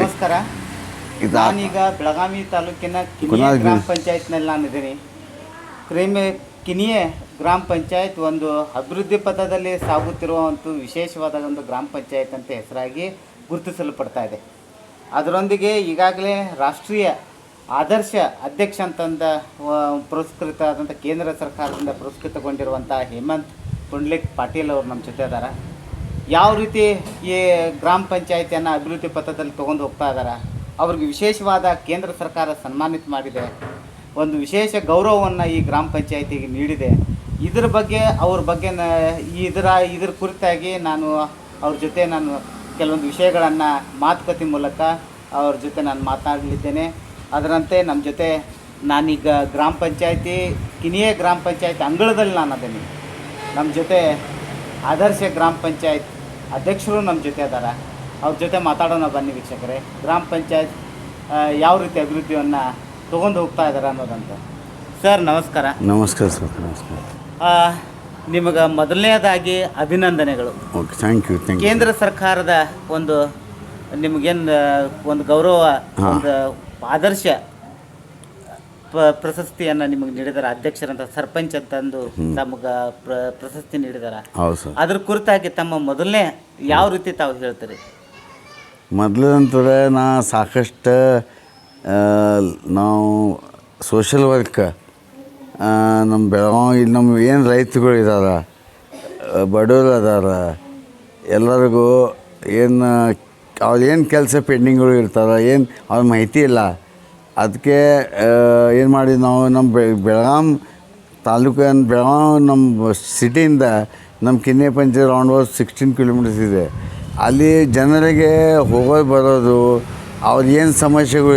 ನಮಸ್ಕಾರ. ನಾನೀಗ ಬೆಳಗಾವಿ ತಾಲೂಕಿನ ಕಿನಿಯ ಗ್ರಾಮ ಪಂಚಾಯತ್ನಲ್ಲಿ ನಾನಿದ್ದೀನಿ. ಕ್ರಿಮೆ ಕಿನಿಯ ಗ್ರಾಮ ಪಂಚಾಯತ್ ಒಂದು ಅಭಿವೃದ್ಧಿ ಪಥದಲ್ಲಿ ಸಾಗುತ್ತಿರುವ ವಿಶೇಷವಾದ ಒಂದು ಗ್ರಾಮ ಪಂಚಾಯತ್ ಅಂತ ಹೆಸರಾಗಿ ಗುರುತಿಸಲ್ಪಡ್ತಾ ಇದೆ. ಅದರೊಂದಿಗೆ ಈಗಾಗಲೇ ರಾಷ್ಟ್ರೀಯ ಆದರ್ಶ ಅಧ್ಯಕ್ಷ ಅಂತಂದ ಪುರಸ್ಕೃತ ಆದಂಥ ಕೇಂದ್ರ ಸರ್ಕಾರದಿಂದ ಪುರಸ್ಕೃತಗೊಂಡಿರುವಂಥ ಹೇಮಂತ್ ಪುಂಡ್ಲಿಕ್ ಪಾಟೀಲ್ ಅವರು ನಮ್ಮ ಜೊತೆ ಅದಾರ ಯಾವ ರೀತಿ ಈ ಗ್ರಾಮ ಪಂಚಾಯಿತಿಯನ್ನು ಅಭಿವೃದ್ಧಿ ಪಥದಲ್ಲಿ ತೊಗೊಂಡು ಹೋಗ್ತಾ ಇದ್ದಾರೆ ಅವ್ರಿಗೆ ವಿಶೇಷವಾದ ಕೇಂದ್ರ ಸರ್ಕಾರ ಸನ್ಮಾನಿತ ಮಾಡಿದೆ. ಒಂದು ವಿಶೇಷ ಗೌರವವನ್ನು ಈ ಗ್ರಾಮ ಪಂಚಾಯಿತಿಗೆ ನೀಡಿದೆ. ಇದ್ರ ಬಗ್ಗೆ, ಅವ್ರ ಬಗ್ಗೆ ಇದರ, ಇದ್ರ ಕುರಿತಾಗಿ ನಾನು ಅವ್ರ ಜೊತೆ ನಾನು ಕೆಲವೊಂದು ವಿಷಯಗಳನ್ನು ಮಾತುಕತೆ ಮೂಲಕ ಅವ್ರ ಜೊತೆ ನಾನು ಮಾತನಾಡಲಿದ್ದೇನೆ. ಅದರಂತೆ ನಮ್ಮ ಜೊತೆ ನಾನೀಗ ಗ್ರಾಮ ಪಂಚಾಯಿತಿ, ಕಿನಿಯೇ ಗ್ರಾಮ ಪಂಚಾಯಿತಿ ಅಂಗಳದಲ್ಲಿ ನಾನು ಅದೇನಿ ನಮ್ಮ ಜೊತೆ ಆದರ್ಶ ಗ್ರಾಮ ಪಂಚಾಯತ್ ಅಧ್ಯಕ್ಷರು ನಮ್ಮ ಜೊತೆ ಅದಾರ. ಅವ್ರ ಜೊತೆ ಮಾತಾಡೋಣ ಬನ್ನಿ ವೀಕ್ಷಕರೇ. ಗ್ರಾಮ ಪಂಚಾಯತ್ ಯಾವ ರೀತಿ ಅಭಿವೃದ್ಧಿಯನ್ನು ತೊಗೊಂಡು ಹೋಗ್ತಾ ಇದ್ದಾರೆ ಅನ್ನೋದಂತ. ಸರ್ ನಮಸ್ಕಾರ. ನಮಸ್ಕಾರ ಸರ್ ನಮಸ್ಕಾರ. ನಿಮಗೆ ಮೊದಲನೇದಾಗಿ ಅಭಿನಂದನೆಗಳು. Okay thank you thank you ಕೇಂದ್ರ ಸರ್ಕಾರದ ಒಂದು ನಿಮಗೇನು ಒಂದು ಗೌರವ ಒಂದು ಆದರ್ಶ ಪ್ರಶಸ್ತಿಯನ್ನು ನಿಮಗೆ ನೀಡಿದಾರ ಅಧ್ಯಕ್ಷರಂತ ಸರ್ಪಂಚ್ ಅಂತಂದು ಅಂದು ಪ್ರ ಪ್ರಶಸ್ತಿ ನೀಡಿದಾರ. ಹೌದು ಸರ್. ಅದ್ರ ಕುರಿತಾಗಿ ತಮ್ಮ ಮೊದಲನೇ ಯಾವ ರೀತಿ ತಾವು ಹೇಳ್ತೀರಿ? ಮೊದಲಂತಂದ್ರೆ ನಾ ಸಾಕಷ್ಟು ನಾವು ಸೋಷಲ್ ವರ್ಕ್ ನಮ್ಮ ಬೆಳಗಾವಿ ಇಲ್ಲಿ ನಮ್ಮ ಏನು ರೈತಗಳು ಇದಾರ ಬಡವರು ಅದಾರ ಎಲ್ಲರಿಗೂ ಏನು ಅವ್ರು ಏನು ಕೆಲಸ ಪೆಂಡಿಂಗ್ಗಳು ಇರ್ತಾರ ಏನು ಅವ್ರ ಮಾಹಿತಿ ಇಲ್ಲ ಅದಕ್ಕೆ ಏನು ಮಾಡಿದ್ವಿ ನಾವು ನಮ್ಮ ಬೆ ಬೆಳಗಾಂ ತಾಲೂಕು ಬೆಳಗಾಂ ನಮ್ಮ ಸಿಟಿಯಿಂದ ನಮ್ಮ Kinaye panchayat round was sixteen kilometers ಇದೆ. ಅಲ್ಲಿ ಜನರಿಗೆ ಹೋಗೋದು ಬರೋದು, ಅವ್ರು ಏನು ಸಮಸ್ಯೆಗಳು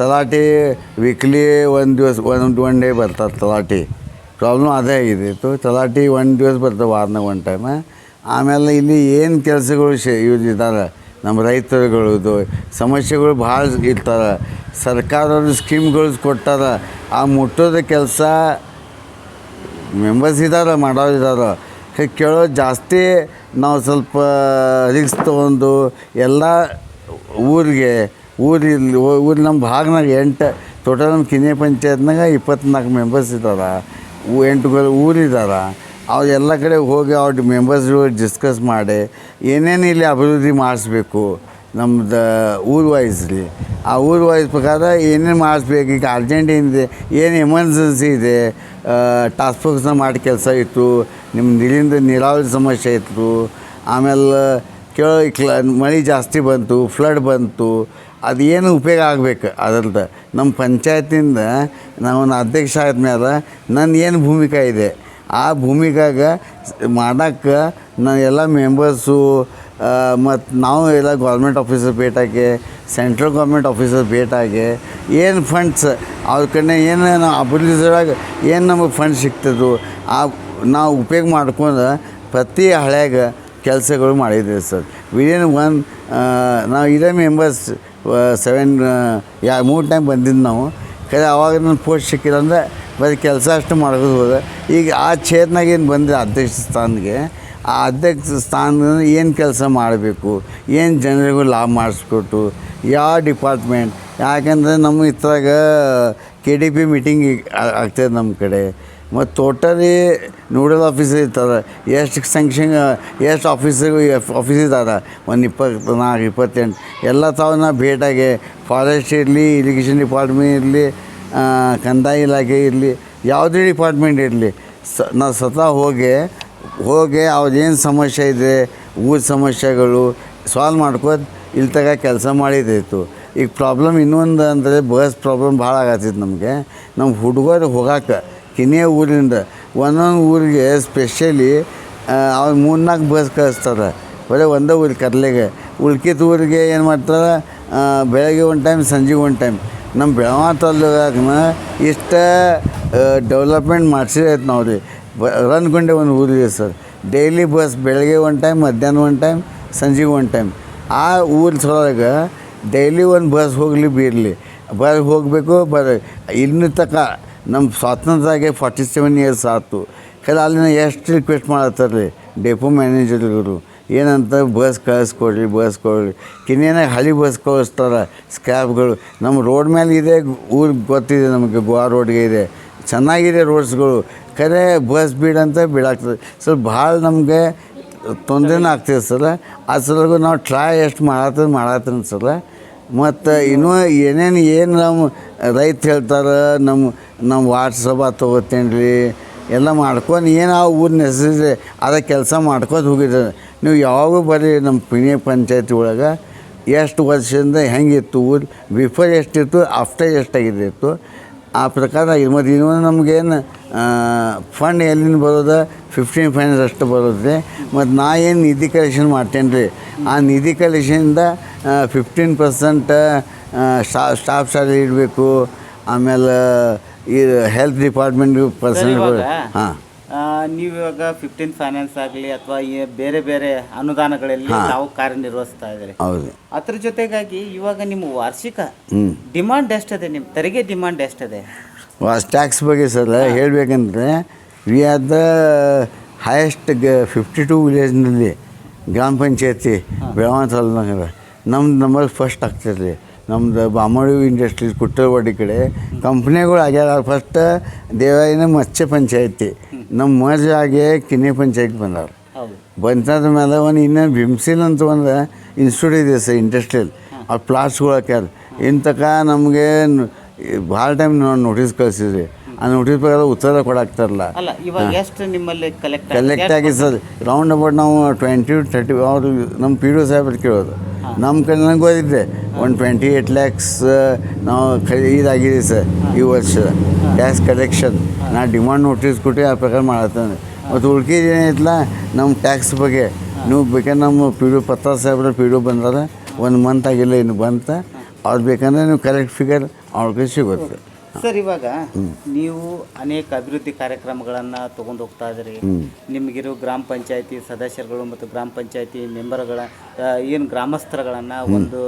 ತಲಾಟಿ ವೀಕ್ಲಿ ಒಂದು ದಿವಸ, ಒಂದು ಒನ್ ಡೇ ಬರ್ತಾರೆ ತಲಾಟಿ. ಪ್ರಾಬ್ಲಮ್ ಅದೇ ಆಗಿದೆ ಇತ್ತು ತಲಾಟಿ ಒಂದು ದಿವಸ ಬರ್ತಾವೆ ವಾರನಾಗ ಒನ್ ಟೈಮ ಆಮೇಲೆ ಇಲ್ಲಿ ಏನು ಕೆಲಸಗಳು ಶೇ, ಇವ್ರು ಇದ್ದಾರೆ ನಮ್ಮ ರೈತರುಗಳದು ಸಮಸ್ಯೆಗಳು ಭಾಳ ಇರ್ತಾರೆ. ಸರ್ಕಾರದವ್ರು ಸ್ಕೀಮ್ಗಳು ಕೊಟ್ಟಾರ. ಆ ಮುಟ್ಟೋದ ಕೆಲಸ ಮೆಂಬರ್ಸ್ ಇದ್ದಾರೆ ಮಾಡೋರು ಇದ್ದಾರೆ ಕೇಳೋದು ಜಾಸ್ತಿ ನಾವು ಸ್ವಲ್ಪ ರಿಕ್ಸ್ ತೊಗೊಂಡು ಎಲ್ಲ ಊರಿಗೆ ಊರಿಲ್ಲಿ ಊರು ನಮ್ಮ ಭಾಗನಾಗ ಎಂಟು ಟೋಟಲ್ ನಮ್ಮ ಕಿನ್ನೆ ಪಂಚಾಯತ್ನಾಗ ಇಪ್ಪತ್ನಾಲ್ಕು ಮೆಂಬರ್ಸ್ ಇದ್ದಾರೆ ಎಂಟು ಊರಿದ್ದಾರೆ ಅವ್ರು ಎಲ್ಲ ಕಡೆ ಹೋಗಿ ಅವ್ರ ಮೆಂಬರ್ಸ್ಗಳು ಡಿಸ್ಕಸ್ ಮಾಡಿ ಏನೇನು ಇಲ್ಲಿ ಅಭಿವೃದ್ಧಿ ಮಾಡಿಸ್ಬೇಕು ನಮ್ಮದು ಊರು ವೈಸ್ಲಿ ಆ ಊರು ವೈಸ್ ಪ್ರಕಾರ ಏನೇನು ಮಾಡಿಸ್ಬೇಕು? ಈಗ ಅರ್ಜೆಂಟ್ ಏನಿದೆ ಏನು ಎಮರ್ಜೆನ್ಸಿ ಇದೆ? ಟಾಸ್ಕ್ ಫೋರ್ಸ್ನ ಮಾಡಿ ಕೆಲಸ ಇತ್ತು. ನಿಮ್ಮ ನೀರಿಂದ ನೀರಾವರಿ ಸಮಸ್ಯೆ ಇತ್ತು. ಆಮೇಲೆ ಕೇಳೋ ಕ್ಲ ಮಳೆ ಜಾಸ್ತಿ ಬಂತು ಫ್ಲಡ್ ಬಂತು. ಅದು ಏನು ಉಪಯೋಗ ಆಗಬೇಕು? ಅದ್ರದ್ದು ನಮ್ಮ ಪಂಚಾಯತಿಂದ ನಾನು ಅಧ್ಯಕ್ಷ ಆದ್ಮೇಲೆ ನನ್ನ ಏನು ಭೂಮಿಕಾ ಇದೆ? ಆ ಭೂಮಿಗಾಗ ಮಾಡೋಕ್ಕೆ ನಾನು ಎಲ್ಲ ಮೆಂಬರ್ಸು ಮತ್ತು ನಾವು ಎಲ್ಲ ಗೌರ್ಮೆಂಟ್ ಆಫೀಸರ್ ಭೇಟಾಗಿ ಸೆಂಟ್ರಲ್ ಗೌರ್ಮೆಂಟ್ ಆಫೀಸರ್ ಭೇಟಾಗಿ, ಏನು ಫಂಡ್ಸ್ ಅವ್ರ ಕಡೆ ಏನು ನಾವು ಏನು ನಮಗೆ ಫಂಡ್ ಸಿಗ್ತದೋ ಆ ನಾವು ಉಪಯೋಗ ಮಾಡ್ಕೊಂಡು ಪ್ರತಿ ಹಳ್ಯಾಗ ಕೆಲಸಗಳು ಮಾಡಿದ್ದೀವಿ ಸರ್. ವಿದಿನ್ ಒನ್ ನಾವು ಇದೇ ಮೆಂಬರ್ಸ್ ಸೆವೆನ್ ಯಾ, ಮೂರು ಟೈಮ್ ಬಂದಿದ್ದು ನಾವು. ಕರೆ ಅವಾಗ ನನ್ನ ಪೋಸ್ಟ್ ಸಿಕ್ಕಿಲ್ಲ ಅಂದರೆ ಬರೀ ಕೆಲಸ ಅಷ್ಟು ಮಾಡೋದು ಹೋದ. ಈಗ ಆ ಕ್ಷೇತ್ರನಾಗ ಏನು ಬಂದಿದೆ ಅಧ್ಯಕ್ಷ ಸ್ಥಾನಕ್ಕೆ, ಆ ಅಧ್ಯಕ್ಷ ಸ್ಥಾನ ಏನು ಕೆಲಸ ಮಾಡಬೇಕು, ಏನು ಜನರಿಗೂ ಲಾಭ ಮಾಡಿಸ್ಕೊಟ್ಟು, ಯಾವ ಡಿಪಾರ್ಟ್ಮೆಂಟ್, ಯಾಕಂದರೆ ನಮ್ಮ ಇತ್ತಾಗ ಕೆ ಡಿ ಪಿ ಮೀಟಿಂಗ್ ಆಗ್ತದೆ ನಮ್ಮ ಕಡೆ. ಮತ್ತು ಟೋಟಲಿ ನೋಡಲ್ ಆಫೀಸರ್ ಇರ್ತಾರೆ, ಎಷ್ಟು ಸಂಕ್ಷನ್ ಎಷ್ಟು ಆಫೀಸರ್ ಆಫೀಸ್ ಇದ್ದಾರೆ ಒಂದು ಇಪ್ಪತ್ತು ನಾಲ್ಕು ಇಪ್ಪತ್ತೆಂಟು, ಎಲ್ಲ ತಾವನ್ನ ಭೇಟಾಗಿ ಫಾರೆಸ್ಟ್ ಇರಲಿ ಇರಿಗೇಷನ್ ಡಿಪಾರ್ಟ್ಮೆಂಟ್ ಇರಲಿ ಕಂದಾಯ ಇಲಾಖೆ ಇರಲಿ, ಯಾವುದೇ ಡಿಪಾರ್ಟ್ಮೆಂಟ್ ಇರಲಿ, ಸ, ನಾವು ಸ್ವತಃ ಹೋಗಿ ಹೋಗಿ ಅವ್ರದ್ದೇನು ಸಮಸ್ಯೆ ಇದೆ, ಊರ ಸಮಸ್ಯೆಗಳು ಸಾಲ್ವ್ ಮಾಡ್ಕೋತ ಇಲ್ಲಿ ತಗ ಕೆಲಸ ಮಾಡಿದ್ದಾಯಿತು ಈಗ ಪ್ರಾಬ್ಲಮ್ ಇನ್ನೊಂದು ಅಂದರೆ ಬಸ್ ಪ್ರಾಬ್ಲಮ್ ಭಾಳ ಆಗತ್ತಿತ್ತು ನಮಗೆ. ನಮ್ಮ ಹುಡುಗರು ಹೋಗಕ್ಕೆ ಕಿನ್ನೆ ಊರಿಂದ ಒಂದೊಂದು ಊರಿಗೆ ಸ್ಪೆಷಲಿ ಅವ್ರು ಮೂರ್ನಾಲ್ಕು ಬಸ್ ಕಳಿಸ್ತಾರೆ. ಬರೀ ಒಂದೇ ಊರಿಗೆ ಕರ್ಲೆಗೆ. ಉಳ್ಕಿದ ಊರಿಗೆ ಏನು ಮಾಡ್ತಾರೆ? ಬೆಳಗ್ಗೆ ಒಂದು ಟೈಮ್ ಸಂಜೆ ಒಂದು ಟೈಮ್ ನಮ್ಮ ಬೆಳಗಾವ ತಾಲೂಕಾಗನ ಇಷ್ಟ ಡೆವಲಪ್ಮೆಂಟ್ ಮಾಡಿಸಿರೈತೆ ನಾವು ರೀ. ಬ ರನ್ಗುಂಡೆ ಒಂದು ಊರಿದೆ ಸರ್. ಡೈಲಿ ಬಸ್ ಬೆಳಗ್ಗೆ ಒಂದು ಟೈಮ್ ಮಧ್ಯಾಹ್ನ ಒಂದು ಟೈಮ್ ಸಂಜೆಗೆ ಒಂದು ಟೈಮ್ ಆ ಊರ ಸೊಳಗೆ ಡೈಲಿ ಒಂದು ಬಸ್ ಹೋಗಲಿ ಬೀರಲಿ. ಬಸ್ ಹೋಗಬೇಕು, ಬರ, ಇನ್ನು ತಕ ನಮ್ಮ ಸ್ವಾತಂತ್ರ್ಯದಾಗೆ ಫಾರ್ಟಿ ಸೆವೆನ್ ಇಯರ್ಸ್ ಆಯ್ತು ಕೆಲ ಅಲ್ಲಿನ ಎಷ್ಟು ರಿಕ್ವೆಸ್ಟ್ ಮಾಡತ್ತಾರ ರೀ ಡೆಪೋ ಮ್ಯಾನೇಜರ್ಗಳು ಏನಂತ ಬಸ್ ಕಳಿಸ್ಕೊಡ್ರಿ ಬಸ್ ಕೊಡ್ರಿ ಕಿನ್ನೇನ ಹಳಿ ಬಸ್ ಕಳಿಸ್ತಾರೆ ಸ್ಕ್ಯಾಬ್ಗಳು ನಮ್ಮ ರೋಡ್ ಮೇಲೆ ಇದೆ, ಊರು ಗೊತ್ತಿದೆ ನಮಗೆ, ಗೋವಾ ರೋಡ್ಗೆ ಇದೆ. ಚೆನ್ನಾಗಿದೆ ರೋಡ್ಸ್ಗಳು. ಖರೆ ಬಸ್ ಬೀಡಂತ ಅಂತ ಬೀಳಾಗ್ತದೆ. ಸ್ವಲ್ಪ ಭಾಳ ನಮಗೆ ತೊಂದರೆನೂ ಆಗ್ತದೆ ಸರ್. ಆ ಸಲಗೂ ನಾವು ಟ್ರೈ ಎಷ್ಟು ಮಾಡತ್ತದ ಮಾಡತ್ತೀನಿ ಸರ. ಮತ್ತು ಇನ್ನೂ ಏನೇನು ಏನು ನಮ್ಮ ರೈತ ಹೇಳ್ತಾರೆ ನಮ್ಮ ನಮ್ಮ ವಾಟ್ಸಪ್ ತೊಗೋತೇನೆ ರೀ ಎಲ್ಲ ಮಾಡ್ಕೊಂಡು ಏನು ಆ ಊರು ನೆಸೆಸಿದೆ ಅದ ಕೆಲಸ ಮಾಡ್ಕೊಂಡು ಹೋಗಿದ್ದಾರೆ. ನೀವು ಯಾವಾಗ ಬರೀ ನಮ್ಮ ಪಿಣಿ ಪಂಚಾಯತಿ ಒಳಗೆ ಎಷ್ಟು ವರ್ಷದಿಂದ ಹೆಂಗಿತ್ತು ಊರು ಬಿಫೋರ್ ಎಷ್ಟಿತ್ತು ಆಫ್ಟರ್ ಎಷ್ಟಾಗಿದ್ದಿತ್ತು ಆ ಪ್ರಕಾರ ಮತ್ತು ಇನ್ನೂ ನಮಗೇನು ಫಂಡ್ ಎಲ್ಲಿಂದ ಬರೋದು? ಫಿಫ್ಟೀನ್ ಫೈನಾನ್ಸ್ ಅಷ್ಟು ಬರುತ್ತೆ. ಮತ್ತು ನಾ ಏನು ನಿಧಿ ಕಲೆಕ್ಷನ್ ಮಾಡ್ತೇನೆ ರೀ ಆ ನಿಧಿ ಕಲೆಕ್ಷನಿಂದ ಫಿಫ್ಟೀನ್ ಪರ್ಸೆಂಟ್ ಸ್ಟಾಫ್ ಸ್ಯಾಲರಿ ಇಡಬೇಕು. ಆಮೇಲೆ ಈ ಹೆಲ್ತ್ ಡಿಪಾರ್ಟ್ಮೆಂಟ್ ಪರ್ಸೆಂಟ್ ಹಾಂ. ನೀವು ಇವಾಗ ಫಿಫ್ಟೀನ್ ಫೈನಾನ್ಸ್ ಆಗಲಿ ಅಥವಾ ಬೇರೆ ಬೇರೆ ಅನುದಾನಗಳಲ್ಲಿ ನಾವು ಕಾರ್ಯನಿರ್ವಹಿಸ್ತಾ ಇದ್ದೀರಿ. ಹೌದು. ಅದ್ರ ಜೊತೆಗಾಗಿ ಇವಾಗ ನಿಮ್ಮ ವಾರ್ಷಿಕ ಡಿಮಾಂಡ್ ಎಷ್ಟಿದೆ? ನಿಮ್ಮ ತೆರಿಗೆ ಡಿಮಾಂಡ್ ಎಷ್ಟಿದೆ? ವಾಸ್ ಟ್ಯಾಕ್ಸ್ ಬಗ್ಗೆ ಸರ್ ಹೇಳಬೇಕಂದ್ರೆ ವಿ ಆರ್ ದ ಹೈಯೆಸ್ಟ್ ಗ ಫಿಫ್ಟಿ ಟು ವಿಲೇಜ್ನಲ್ಲಿ ಗ್ರಾಮ ಪಂಚಾಯತಿ ಬೆಳಗಾವಿ ತಾಲೂಕಿನಾಗ ನಮ್ದು ನಂಬರ್ ಫಸ್ಟ್ ಆಗ್ತಿರಲಿ. ನಮ್ದು ಬಾಮಡಿ ಇಂಡಸ್ಟ್ರೀಸ್ ಕುಟ್ಟರವಾಡಿ ಕಡೆ ಕಂಪ್ನಿಗಳು ಆಗ್ಯಾರ. ಫಸ್ಟ್ ದೇವಾಯಿನ ಮತ್ಸ್ಯ ಪಂಚಾಯತಿ. ನಮ್ಮ ಮಜಾಗೆ ಕಿನ್ನಿ ಪಂಚಾಯತ್ ಬಂದವ್ರು. ಬಂದಾದ ಮೇಲೆ ಒಂದು ಇನ್ನು ಬಿಮ್ಸಿಲ್ ಅಂತ ಒಂದು ಇನ್ಸ್ಟಿಟ್ಯೂಟ್ ಇದೆ ಸರ್ ಇಂಡಸ್ಟ್ರಿಯಲ್ ಆ ಪ್ಲಾಸ್ಟ್ಗಳು ಹಾಕ್ಯಾರ. ಇಂತಕ ನಮಗೆ ಭಾಳ ಟೈಮ್ ನಾವು ನೋಟಿಸ್ ಕಳಿಸಿದ್ರಿ. ಆ ನೋಟಿಸ್ ಪ್ರಕಾರ ಉತ್ತರ ಕೊಡಾಕ್ತಾರಲ್ಲ ಅಲ್ಲ ಇವಾಗ ಎಷ್ಟು ನಿಮ್ಮಲ್ಲಿ ಕಲೆಕ್ಟ್ ಕಲೆಕ್ಟ್ ಆಗಿ ಸರ್ ರೌಂಡ್ ಅಬೌಟ್ ನಾವು ಟ್ವೆಂಟಿ ತರ್ಟಿ ಅವರು ನಮ್ಮ ಪಿ ಡಿ ಸಾಹೇಬ್ರು ಕೇಳೋದು. ನಮ್ಮ ಕಡೆ ನನಗೆ ಗೊತ್ತಿದೆ. ಒಂದು ಟ್ವೆಂಟಿ ಏಯ್ಟ್ ಲ್ಯಾಕ್ಸ್ ನಾವು ಇದಾಗಿದೆ ಸರ್ ಈ ವರ್ಷ. ಟ್ಯಾಕ್ಸ್ ಕಲೆಕ್ಷನ್ ನಾ ಡಿಮಾಂಡ್ ನೋಟಿಸ್ ಕೊಟ್ಟು ಆ ಪ್ರಕಾರ ಮಾಡತ್ತಾನೆ ಮತ್ತು ಉಳ್ಕಿದ ಏನೈತಲ್ಲ ನಮ್ಮ ಟ್ಯಾಕ್ಸ್ ಬಗ್ಗೆ. ನೀವು ಬೇಕಾದ್ರೆ ನಮ್ಮ ಪಿ ಡಿ ಪತ್ರ ಸಾಹೇಬ್ರ ಪಿ ಡಿ ಬಂದಾರ ಒಂದು ಮಂತ್ ಆಗಿಲ್ಲ ಇನ್ನು ಬಂತ. ಅವ್ರು ಬೇಕಂದ್ರೆ ನೀವು ಕರೆಕ್ಟ್ ಫಿಗರ್ ಅವ್ರಿಗೆ ಸಿಗುತ್ತೆ. ಸರ್ ಇವಾಗ ನೀವು ಅನೇಕ ಅಭಿವೃದ್ಧಿ ಕಾರ್ಯಕ್ರಮಗಳನ್ನು ತಗೊಂಡು ಹೋಗ್ತಾ ಇದ್ದೀರಿ. ನಿಮಗಿರೋ ಗ್ರಾಮ ಪಂಚಾಯತಿ ಸದಸ್ಯರುಗಳು ಮತ್ತು ಗ್ರಾಮ ಪಂಚಾಯತಿ ಮೆಂಬರ್ಗಳ ಏನು ಗ್ರಾಮಸ್ಥರುಗಳನ್ನು ಒಂದು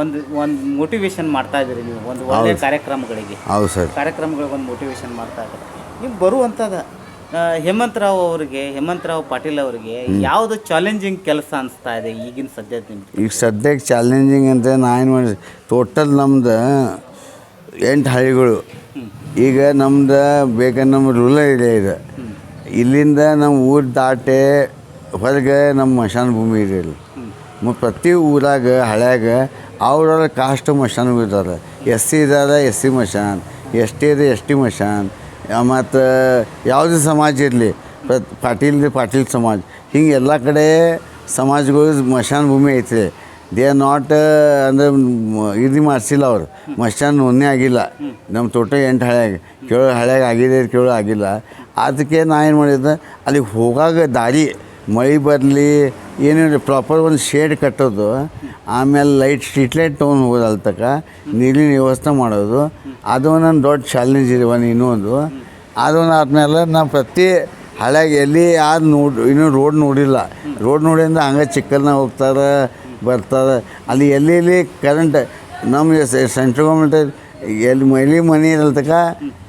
ಒಂದು ಒಂದು ಮೋಟಿವೇಶನ್ ಮಾಡ್ತಾ ಇದ್ದೀರಿ ನೀವು ಒಂದು ಒಳ್ಳೆಯ ಕಾರ್ಯಕ್ರಮಗಳಿಗೆ. ಹೌದು ಸರ್. ಕಾರ್ಯಕ್ರಮಗಳಿಗೆ ಒಂದು ಮೋಟಿವೇಶನ್ ಮಾಡ್ತಾ ಇದ್ದಾರೆ. ನೀವು ಬರುವಂಥದ್ದು ಹೇಮಂತರಾವ್ ಅವರಿಗೆ ಹೇಮಂತರಾವ್ ಪಾಟೀಲ್ ಅವರಿಗೆ ಯಾವುದು ಚಾಲೆಂಜಿಂಗ್ ಕೆಲಸ ಅನಿಸ್ತಾ ಇದೆ ಈಗಿನ ಸದ್ಯದ ನಿಮ್ಗೆ? ಈಗ ಸದ್ಯಕ್ಕೆ ಚಾಲೆಂಜಿಂಗ್ ಅಂತ ನಾನು ಮಾಡಿ ಟೋಟಲ್ ನಮ್ದು ಎಂಟು ಹಳ್ಳಿಗಳು. ಈಗ ನಮ್ದು ಬೇಕಂದ್ರೆ ನಮ್ಮ ರೂರಲ್ ಏರಿಯಾ ಇದೆ. ಇಲ್ಲಿಂದ ನಮ್ಮ ಊರು ದಾಟೆ ಹೊರಗೆ ನಮ್ಮ ಮಶಾನ ಭೂಮಿ ಇದೆ ಇಲ್ಲಿ. ಪ್ರತಿ ಊರಾಗ, ಹಳ್ಯಾಗ ಅವ್ರವ್ರ ಕಾಸ್ಟ್ ಮಶಾನ್ ಇದ್ದಾರೆ ಎಸ್ ಸಿ ಇದ್ದಾರೆ ಎಸ್ ಸಿ ಮಶಾನ್, ಎಸ್ ಟಿ ಇದೆ ಎಸ್ ಟಿ ಮಶಾನ್ ಮತ್ತು ಯಾವುದೇ ಸಮಾಜ ಇರಲಿ ಪಾಟೀಲ್ ಪಾಟೀಲ್ ಸಮಾಜ. ಹಿಂಗೆ ಎಲ್ಲ ಕಡೆ ಸಮಾಜಗಳು ಮಶಾನ್ ಭೂಮಿ ಐತೆ ದೇ ಆರ್ ನಾಟ್ ಅಂದರೆ ಇದು ಮಾಡಿಸಿಲ್ಲ ಅವರು. ಮಷ್ಟನ್ ಒಂದೇ ಆಗಿಲ್ಲ. ನಮ್ಮ ತೋಟ ಎಂಟು ಹಳ್ಯಾಗ ಕೇಳೋ ಹಳ್ಯಾಗ ಆಗಿದೆ ಕೇಳೋ ಆಗಿಲ್ಲ. ಅದಕ್ಕೆ ನಾ ಏನು ಮಾಡಿದ್ದೆ, ಅಲ್ಲಿಗೆ ಹೋಗಾಗ ದಾರಿ, ಮಳೆ ಬರಲಿ ಏನೇನು ಪ್ರಾಪರ್ ಒಂದು ಶೇಡ್ ಕಟ್ಟೋದು, ಆಮೇಲೆ ಲೈಟ್ ಸ್ಟ್ರೀಟ್ ಲೈಟ್ ತೊಗೊಂಡು ಹೋಗೋದು ಅಲ್ಲಿ ತಕ, ನೀರಿನ ವ್ಯವಸ್ಥೆ ಮಾಡೋದು. ಅದು ನನ್ನ ದೊಡ್ಡ ಚಾಲೆಂಜ್ ಇದೆ ಒಂದು ಇನ್ನೊಂದು. ಅದೊಂದು ಆದಮೇಲೆ ನಾವು ಪ್ರತಿ ಹಳ್ಯಾಗ ಎಲ್ಲಿ ಯಾರು ನೋಡಿ, ಇನ್ನೂ ರೋಡ್ ನೋಡಿಲ್ಲ. ರೋಡ್ ನೋಡಿಂದ ಹಂಗೆ ಚಿಕ್ಕಲ್ನಾಗ ಹೋಗ್ತಾರೆ ಬರ್ತಾರೆ ಅಲ್ಲಿ ಎಲ್ಲಿ ಎಲ್ಲಿ ಕರೆಂಟ್ ನಮ್ಮ ಸೆಂಟ್ರಲ್ ಗೌರ್ಮೆಂಟ್ ಎಲ್ಲಿ ಮೈಲಿ ಮನೆ ಇರಲ್ತಕ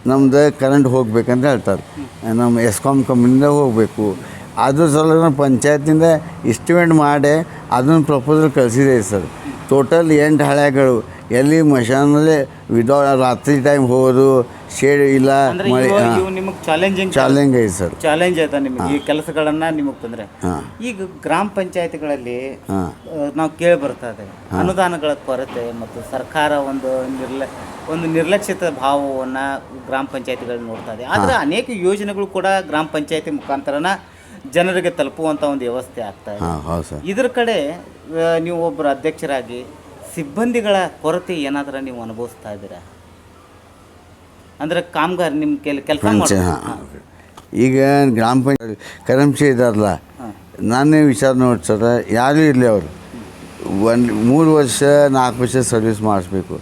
ನಮ್ದು ಕರೆಂಟ್ ಹೋಗ್ಬೇಕಂತ ಹೇಳ್ತಾರೆ. ನಮ್ಮ ಎಸ್ಕಾಮ್ ಕಂಪ್ನಿಯಿಂದ ಹೋಗಬೇಕು. ಅದ್ರ ಸಲುವಾಗಿ ಪಂಚಾಯತಿಂದ ಇಸ್ಟಿಮೇಟ್ ಮಾಡಿ ಅದನ್ನು ಪ್ರಪೋಸಲ್ ಕಳಿಸಿದೆ ಸರ್. ಟೋಟಲ್ ಎಂಟು ಹಳ್ಯಾಗಳು. ಎಲ್ಲಿ ಮಶಾನಲ್ಲಿ ವಿದೌ ರಾತ್ರಿ ಟೈಮ್ ಹೋಗೋದು ಶೇಡ್ ಇಲ್ಲ ಅಂದ್ರೆ ಮಳೆ ಇವು ನಿಮಗೆ ಚಾಲೆಂಜಿಂಗ್ ಚಾಲೆಂಜ್ ಐತೆ ಸರ್. ಚಾಲೆಂಜ್ ಆಯ್ತಾ ನಿಮಗೆ. ಈ ಕೆಲಸಗಳನ್ನ ನಿಮಗೆ ತಂದ್ರೆ. ಈಗ ಗ್ರಾಮ ಪಂಚಾಯತ್ಗಳಲ್ಲಿ ಹಾಂ. ನಾವು ಕೇಳಿ ಬರ್ತಾ ಇದೆ. ಅನುದಾನಗಳ ಕೊರತೆ ಮತ್ತು ಸರ್ಕಾರ ಒಂದು ನಿರ್ಲ ಒಂದು ನಿರ್ಲಕ್ಷಿತ ಭಾವವನ್ನು ಗ್ರಾಮ ಪಂಚಾಯತ್ಗಳು ನೋಡ್ತಾ ಇದೆ. ಆದರೆ ಅನೇಕ ಯೋಜನೆಗಳು ಕೂಡ ಗ್ರಾಮ ಪಂಚಾಯತಿ ಮುಖಾಂತರನ ಜನರಿಗೆ ತಲುಪುವಂಥ ಒಂದು ವ್ಯವಸ್ಥೆ ಆಗ್ತಾ ಇದೆ. ಹಾಂ ಹೌದು ಸರ್. ಇದ್ರ ಕಡೆ ಆ, ನೀವು ಒಬ್ಬರು ಅಧ್ಯಕ್ಷರಾಗಿ ಸಿಬ್ಬಂದಿಗಳ ಕೊರತೆ ಏನಾದರೂ ನೀವು ಅನುಭವಿಸ್ತಾ ಇದ್ದೀರಾ? ಅಂದ್ರೆ ಕಾಮಗಾರಿ ನಿಮ್ಮ ಕೆಲ ಕೆಲಸ ಪಂಚ ಹಾಂ ಈಗ ಗ್ರಾಮ ಪಂಚಾಯತ್ ಕರಂಶಿ ಇದಾರಲ್ಲ ನಾನೇ ವಿಚಾರ ನೋಡ್ಸದ ಯಾರು ಇರಲಿ ಅವರು. ಒಂದು ಮೂರು ವರ್ಷ ನಾಲ್ಕು ವರ್ಷ ಸರ್ವಿಸ್ ಮಾಡಿಸ್ಬೇಕು.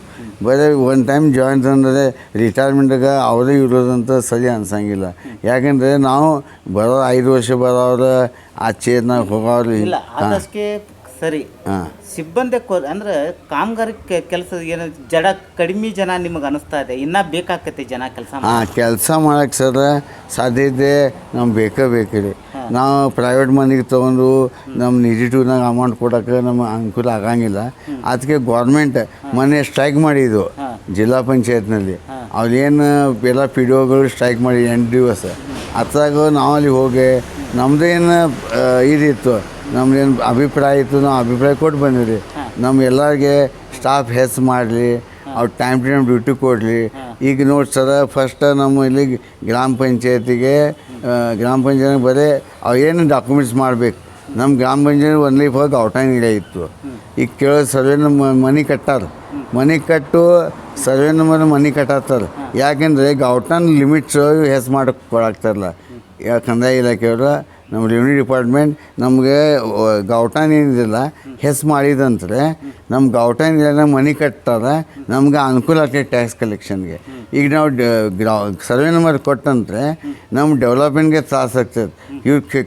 ಬರೀ ಒನ್ ಟೈಮ್ ಜಾಯಿನ್ ಅಂದರೆ ರಿಟೈರ್ಮೆಂಟ್ಗೆ ಅವರೇ ಇರೋದಂತ ಸರಿ ಅನ್ಸಂಗಿಲ್ಲ. ಯಾಕಂದರೆ ನಾವು ಬರೋ ಐದು ವರ್ಷ ಬರೋರು ಆ ಚೇರ್ನಾಗ ಹೋಗೋರು ಇಲ್ಲ ಆದಷ್ಟೇ ಸರಿ. ಹಾಂ. ಸಿಬ್ಬಂದಿ ಕೊ ಅಂದ್ರೆ ಕಾಮಗಾರಿ ಕೆಲಸ ಏನು ಜಡ ಕಡಿಮೆ ಜನ ನಿಮಗೆ ಅನಿಸ್ತಾ ಇದೆ. ಇನ್ನೂ ಬೇಕಾಕತಿ ಜನ ಕೆಲಸ ಹಾಂ ಕೆಲಸ ಮಾಡಕ್ಕೆ ಸರ್ ಸಾಧ್ಯತೆ ನಮ್ಗೆ ಬೇಕೇ ಬೇಕ್ರಿ ನಾವು ಪ್ರೈವೇಟ್ ಮನೆಗೆ ತೊಗೊಂಡು ನಮ್ಮ ನೆಗೆಟಿವ್ನಾಗ ಅಮೌಂಟ್ ಕೊಡೋಕೆ ನಮ್ಮ ಅನುಕೂಲ ಆಗಂಗಿಲ್ಲ. ಅದಕ್ಕೆ ಗೌರ್ಮೆಂಟ್ ಮೊನ್ನೆ ಸ್ಟ್ರೈಕ್ ಮಾಡಿದ್ದು. ಜಿಲ್ಲಾ ಪಂಚಾಯತ್ನಲ್ಲಿ. ಅವ್ರೇನು ಎಲ್ಲ ಪಿ ಡಿ ಒಗಳು ಸ್ಟ್ರೈಕ್ ಮಾಡಿ ಎಂಟು ದಿವಸ. ಅತ್ತಾಗ ನಾವು ಅಲ್ಲಿ ಹೋಗಿ ನಮ್ಮದೇನು ಇದಿತ್ತು. ನಮ್ದೇನು ಅಭಿಪ್ರಾಯ ಇತ್ತು ನಾವು ಅಭಿಪ್ರಾಯ ಕೊಟ್ಟು ಬಂದಿರಿ ನಮ್ಮ ಎಲ್ಲರಿಗೆ ಸ್ಟಾಫ್ ಹೆಸ್ ಮಾಡಲಿ ಅವ್ರು ಟೈಮ್ ಟು ಟೈಮ್ ಡ್ಯೂಟಿ ಕೊಡಲಿ. ಈಗ ನೋಡಿ ಸರ ಫಸ್ಟ್ ನಮ್ಮ ಇಲ್ಲಿ ಗ್ರಾಮ ಪಂಚಾಯತಿಗೆ ಗ್ರಾಮ ಪಂಚಾಯತ್ ಬರೀ ಅವು ಏನು ಡಾಕ್ಯುಮೆಂಟ್ಸ್ ಮಾಡಬೇಕು. ನಮ್ಮ ಗ್ರಾಮ ಪಂಚಾಯತ್ ಒನ್ಲಿ ಹೋಗಿ ಔಟಾಂಗ್ ಇಡೇ ಇತ್ತು. ಈಗ ಕೇಳೋ ಸರ್ವೆ ನಮ್ಮ ಮನೆ ಕಟ್ಟಾರ. ಮನೆ ಕಟ್ಟು ಸರ್ವೆ ನಂಬರ್ ಮನೆ ಕಟ್ಟಾತಾರೆ. ಯಾಕೆಂದರೆ ಗೌಟನ್ ಲಿಮಿಟ್ಸ್ ಹೆಸ್ ಮಾಡಕ್ಕೆ ಕೊಡಾಕ್ತಾರಲ್ಲ. ಯಾಕಂದ್ರೆ ಕಂದಾಯ ಇಲಾಖೆಯವರು ನಮ್ಮ ರೆವಿನ್ಯೂ ಡಿಪಾರ್ಟ್ಮೆಂಟ್ ನಮಗೆ ಗೌಟಾನ್ ಏನಿದಿಲ್ಲ, ಹೆಸ್ ಮಾಡಿದಂತ್ರೆ ನಮ್ಮ ಗೌಟಾನ್ ಇಲ್ಲ ಮನೆ ಕಟ್ತಾರೆ, ನಮ್ಗೆ ಅನುಕೂಲ ಆಗ್ತೈತೆ ಟ್ಯಾಕ್ಸ್ ಕಲೆಕ್ಷನ್ಗೆ. ಈಗ ನಾವು ಸರ್ವೆ ನಂಬರ್ ಕೊಟ್ಟಂತ್ರೆ ನಮ್ಮ ಡೆವಲಪ್ಮೆಂಟ್ಗೆ ತ್ರಾಸ ಆಗ್ತದೆ ಇವ್ರು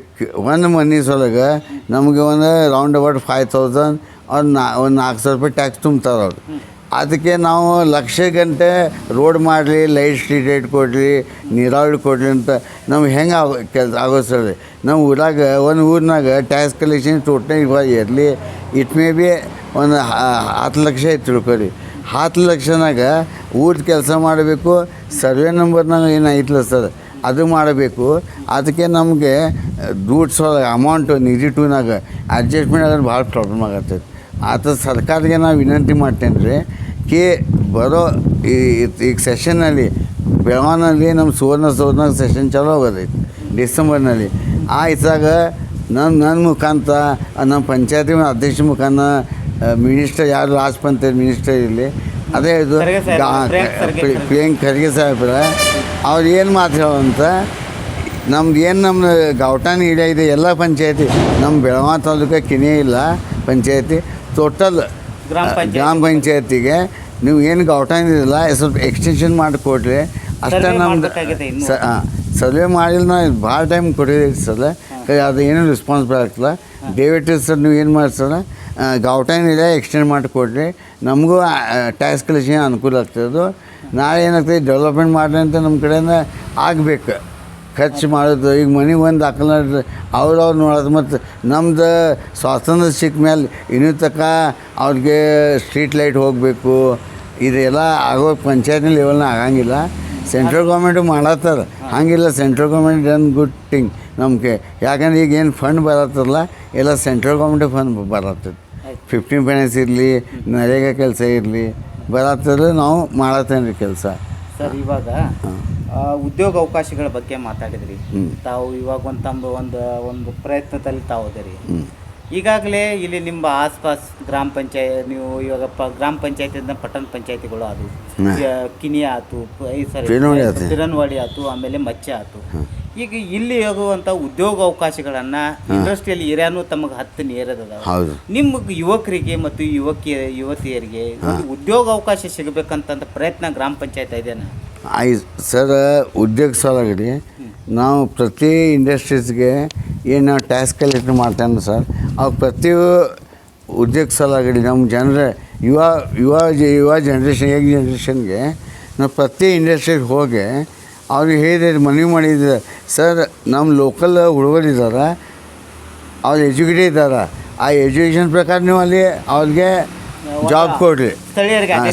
ಒಂದು ಮನೆ ಒಳಗೆ ನಮಗೆ ಒಂದು ರೌಂಡ್ ಅಬೌಟ್ ಫೈವ್ ತೌಸಂಡ್ ಅವ್ರು ನಾ, ಒಂದು ನಾಲ್ಕು ಸಾವಿರ ರೂಪಾಯಿ ಟ್ಯಾಕ್ಸ್ ತುಂಬ್ತಾರೆ ಅವ್ರು. ಅದಕ್ಕೆ ನಾವು ಲಕ್ಷ ಗಂಟೆ ರೋಡ್ ಮಾಡಲಿ, ಲೈಟ್ ಸ್ಟ್ರೀಟ್ ಲೈಟ್ ಕೊಡಲಿ, ನೀರಾವರಿ ಕೊಡಲಿ ಅಂತ ನಮ್ಗೆ ಹೆಂಗೆ ಆಗೋ ಕೆಲಸ ಆಗೋ ಸರ್. ನಮ್ಮ ಊರಾಗ, ಒಂದು ಊರಿನಾಗ ಟ್ಯಾಕ್ಸ್ ಕಲೆಕ್ಷನ್ ಟೋಟಲ್ ಇವಾಗ ಇರಲಿ ಇಟ್ ಮೇ ಬಿ ಒಂದು ಹತ್ತು ಲಕ್ಷ ಐತೆ ತಿಳ್ಕೊರಿ ಹತ್ತು ಲಕ್ಷನಾಗ ಊರ್ದು ಕೆಲಸ ಮಾಡಬೇಕು, ಸರ್ವೆ ನಂಬರ್ನಾಗ ಏನು ಐತಲ್ಲ ಸರ್, ಅದು ಮಾಡಬೇಕು. ಅದಕ್ಕೆ ನಮಗೆ ದುಡ್ಡು ಅಮೌಂಟು ಅಮೌಂಟು ಟೂನಾಗ ಅಡ್ಜಸ್ಟ್ಮೆಂಟ್ ಆದ್ರೆ ಭಾಳ ಪ್ರಾಬ್ಲಮ್ ಆಗತ್ತೆ. ಆತ ಸರ್ಕಾರಕ್ಕೆ ನಾವು ವಿನಂತಿ ಮಾಡ್ತೇನೆ ರೀ ಕೇ ಬರೋ ಈ ಈಗ ಸೆಷನ್ನಲ್ಲಿ ಬೆಳಗಾವಿನಲ್ಲಿ ನಮ್ಮ ಸುವರ್ಣ ಸುವರ್ಣ ಸೆಷನ್ ಚಾಲೂ ಆಗೋದೈತಿ ಡಿಸೆಂಬರ್ನಲ್ಲಿ. ಆ ಇದ್ದಾಗ ನನ್ನ ನನ್ನ ಮುಖಾಂತರ ನಮ್ಮ ಪಂಚಾಯತಿ ಅಧ್ಯಕ್ಷ ಮುಖಾಂತರ ಮಿನಿಸ್ಟರ್ ಯಾರು ಲಾಸ್ಟ್ ಪಂಚಾಯತ್ ಮಿನಿಸ್ಟರ್ ಇರಲಿ ಅದೇ ಇದು ಪ್ರಿಯಂಕ್ ಖರ್ಗೆ. ಸಾಹೇಬ್ರ ಅವ್ರು ಏನು ಮಾತಾಡೋಂತ ನಮ್ದು ಏನು ನಮ್ಮ ಗೌಟಾನ ಇಡ ಇದೆ ಎಲ್ಲ ಪಂಚಾಯತಿ ನಮ್ಮ ಬೆಳಗಾವಿ ತಾಲೂಕು ಕಿನೇ ಇಲ್ಲ ಪಂಚಾಯತಿ ಟೋಟಲ್ ಗ್ರಾಮ ಪಂಚಾಯತಿ. ಪಂಚಾಯತಿಗೆ. ನೀವು ಏನು ಗೌಟಾನ್ ಇದಿಲ್ಲ ಸ್ವಲ್ಪ ಎಕ್ಸ್ಟೆನ್ಷನ್ ಮಾಡಿಕೊಡ್ರಿ ಅಷ್ಟೇ Survey ನಮ್ದು ಸರ್ವೆ ಮಾಡಿಲ್ಲ ನಾವು ಭಾಳ ಟೈಮ್ ಕೊಟ್ಟಿದ್ದೀವಿ ಸರ್ ಅದು ಏನೂ ರೆಸ್ಪಾನ್ಸಿಬಲ್ ಆಗ್ತಿಲ್ಲ ದಯವಿಟ್ಟು ಸರ್ ನೀವು ಏನು ಮಾಡ್ತಾರ ಸರ್ ಗೌಟಾನ್ ಇದೆ ಎಕ್ಸ್ಟೆಂಡ್ ಮಾಡಿಕೊಡ್ರಿ ನಮಗೂ ಟ್ಯಾಕ್ಸ್ ಕಲೆಕ್ಷನ್ ಅನುಕೂಲ ಆಗ್ತದೆ. ನಾಳೆ ಏನಾಗ್ತದೆ ಡೆವಲಪ್ಮೆಂಟ್ ಮಾಡ್ರಿ ಅಂತ ನಮ್ಮ ಕಡೆಯಿಂದ ಆಗಬೇಕು. ಖರ್ಚು ಮಾಡೋದು ಈಗ ಮನೆ ಒಂದು ಹಾಕಲ್ಲ ಅವ್ರು ಅವ್ರು ನೋಡೋದು. ಮತ್ತು ನಮ್ಮದು ಸ್ವಾತಂತ್ರ್ಯ ಸಿಕ್ಕ ಮೇಲೆ ಇನ್ನೂ ತನಕ ಅವ್ರಿಗೆ ಸ್ಟ್ರೀಟ್ ಲೈಟ್ ಹೋಗಬೇಕು. ಇದೆಲ್ಲ ಆಗೋ ಪಂಚಾಯತ್ ಲೆವೆಲ್ನ ಆಗಂಗಿಲ್ಲ. ಸೆಂಟ್ರಲ್ ಗೌರ್ಮೆಂಟು ಮಾಡತ್ತಾರ. ಹಂಗಿಲ್ಲ central government done good thing ನಮಗೆ. ಯಾಕಂದ್ರೆ ಈಗ ಏನು ಫಂಡ್ ಬರತ್ತಲ್ಲ ಎಲ್ಲ ಸೆಂಟ್ರಲ್ ಗೌರ್ಮೆಂಟ್ ಫಂಡ್ ಬರತ್ತದ. ಫಿಫ್ಟೀನ್ ಫೈನಾನ್ಸ್ ಇರಲಿ ನರೇಗಾ ಕೆಲಸ ಇರಲಿ ಬರತ್ತದ. ನಾವು ಮಾಡತ್ತೇನೆ ರೀ ಕೆಲಸ. ಸರ್ ಇವಾಗ ಉದ್ಯೋಗ ಅವಕಾಶಗಳ ಬಗ್ಗೆ ಮಾತಾಡಿದ್ರಿ. ತಾವು ಇವಾಗ ಒಂದು ತಮ್ಮ ಒಂದು ಒಂದು ಪ್ರಯತ್ನದಲ್ಲಿ ತಾವು ಇದೆ ರೀ ಈಗಾಗಲೇ ಇಲ್ಲಿ ನಿಮ್ಮ ಆಸ್ಪಾಸ್ ಗ್ರಾಮ ಪಂಚಾಯತ್ ನೀವು ಇವಾಗ ಪ ಗ್ರಾಮ ಪಂಚಾಯತಿಂದ ಪಟ್ಟಣ ಪಂಚಾಯತಿಗಳು ಅದು. ಕಿನಿ ಆತು ಸಾರಿ ಪಿರನವಾಡಿ ಆತು. ಆಮೇಲೆ ಮಚ್ಚೆ ಆತು. ಈಗ ಇಲ್ಲಿ ಆಗುವಂಥ ಉದ್ಯೋಗ ಅವಕಾಶಗಳನ್ನ ಇಂಡಸ್ಟ್ರಿಯಲ್ ಏರಿಯಾನು ತಮಗೆ ಹತ್ತು ನೇರದದ. ಹೌದು. ನಿಮ್ಮ ಯುವಕರಿಗೆ ಮತ್ತು ಯುವಕಿ ಯುವತಿಯರಿಗೆ ಉದ್ಯೋಗ ಅವಕಾಶ ಸಿಗಬೇಕಂತ ಪ್ರಯತ್ನ ಗ್ರಾಮ ಪಂಚಾಯತ್ ಇದೇನ ಐ ಸರ್ ಉದ್ಯೋಗ ಸಲಗಡಿ ನಾವು ಪ್ರತಿ ಇಂಡಸ್ಟ್ರೀಸ್ಗೆ ಏನು ನಾವು ಟ್ಯಾಕ್ಸ್ ಕಲೆಕ್ಟ್ ಮಾಡ್ತೇವೆ ಸರ್ ಅವು ಪ್ರತಿ ಉದ್ಯೋಗ ಸಲಗಡಿ ನಮ್ಮ ಜನರ ಯುವ ಯುವ ಜ- ಯುವ ಜನ್ರೇಷನ್ ಯಂಗ್ ಜನ್ರೇಷನ್ಗೆ ನಾವು ಪ್ರತಿ ಇಂಡಸ್ಟ್ರಿಗೆ ಹೋಗಿ ಅವ್ರಿಗೆ ಹೇಳಿದ್ರೆ ಮನವಿ ಮಾಡಿದ್ದಾರೆ ಸರ್ ನಮ್ಮ ಲೋಕಲ್ ಹುಡುಗರಿದ್ದಾರೆ ಅವ್ರು ಎಜುಕೇಟೆಡ್ ಇದ್ದಾರೆ ಆ ಎಜುಕೇಷನ್ ಪ್ರಕಾರ ನೀವು ಅಲ್ಲಿ ಅವ್ರಿಗೆ ಜಾಬ್ ಕೊಡ್ರಿ.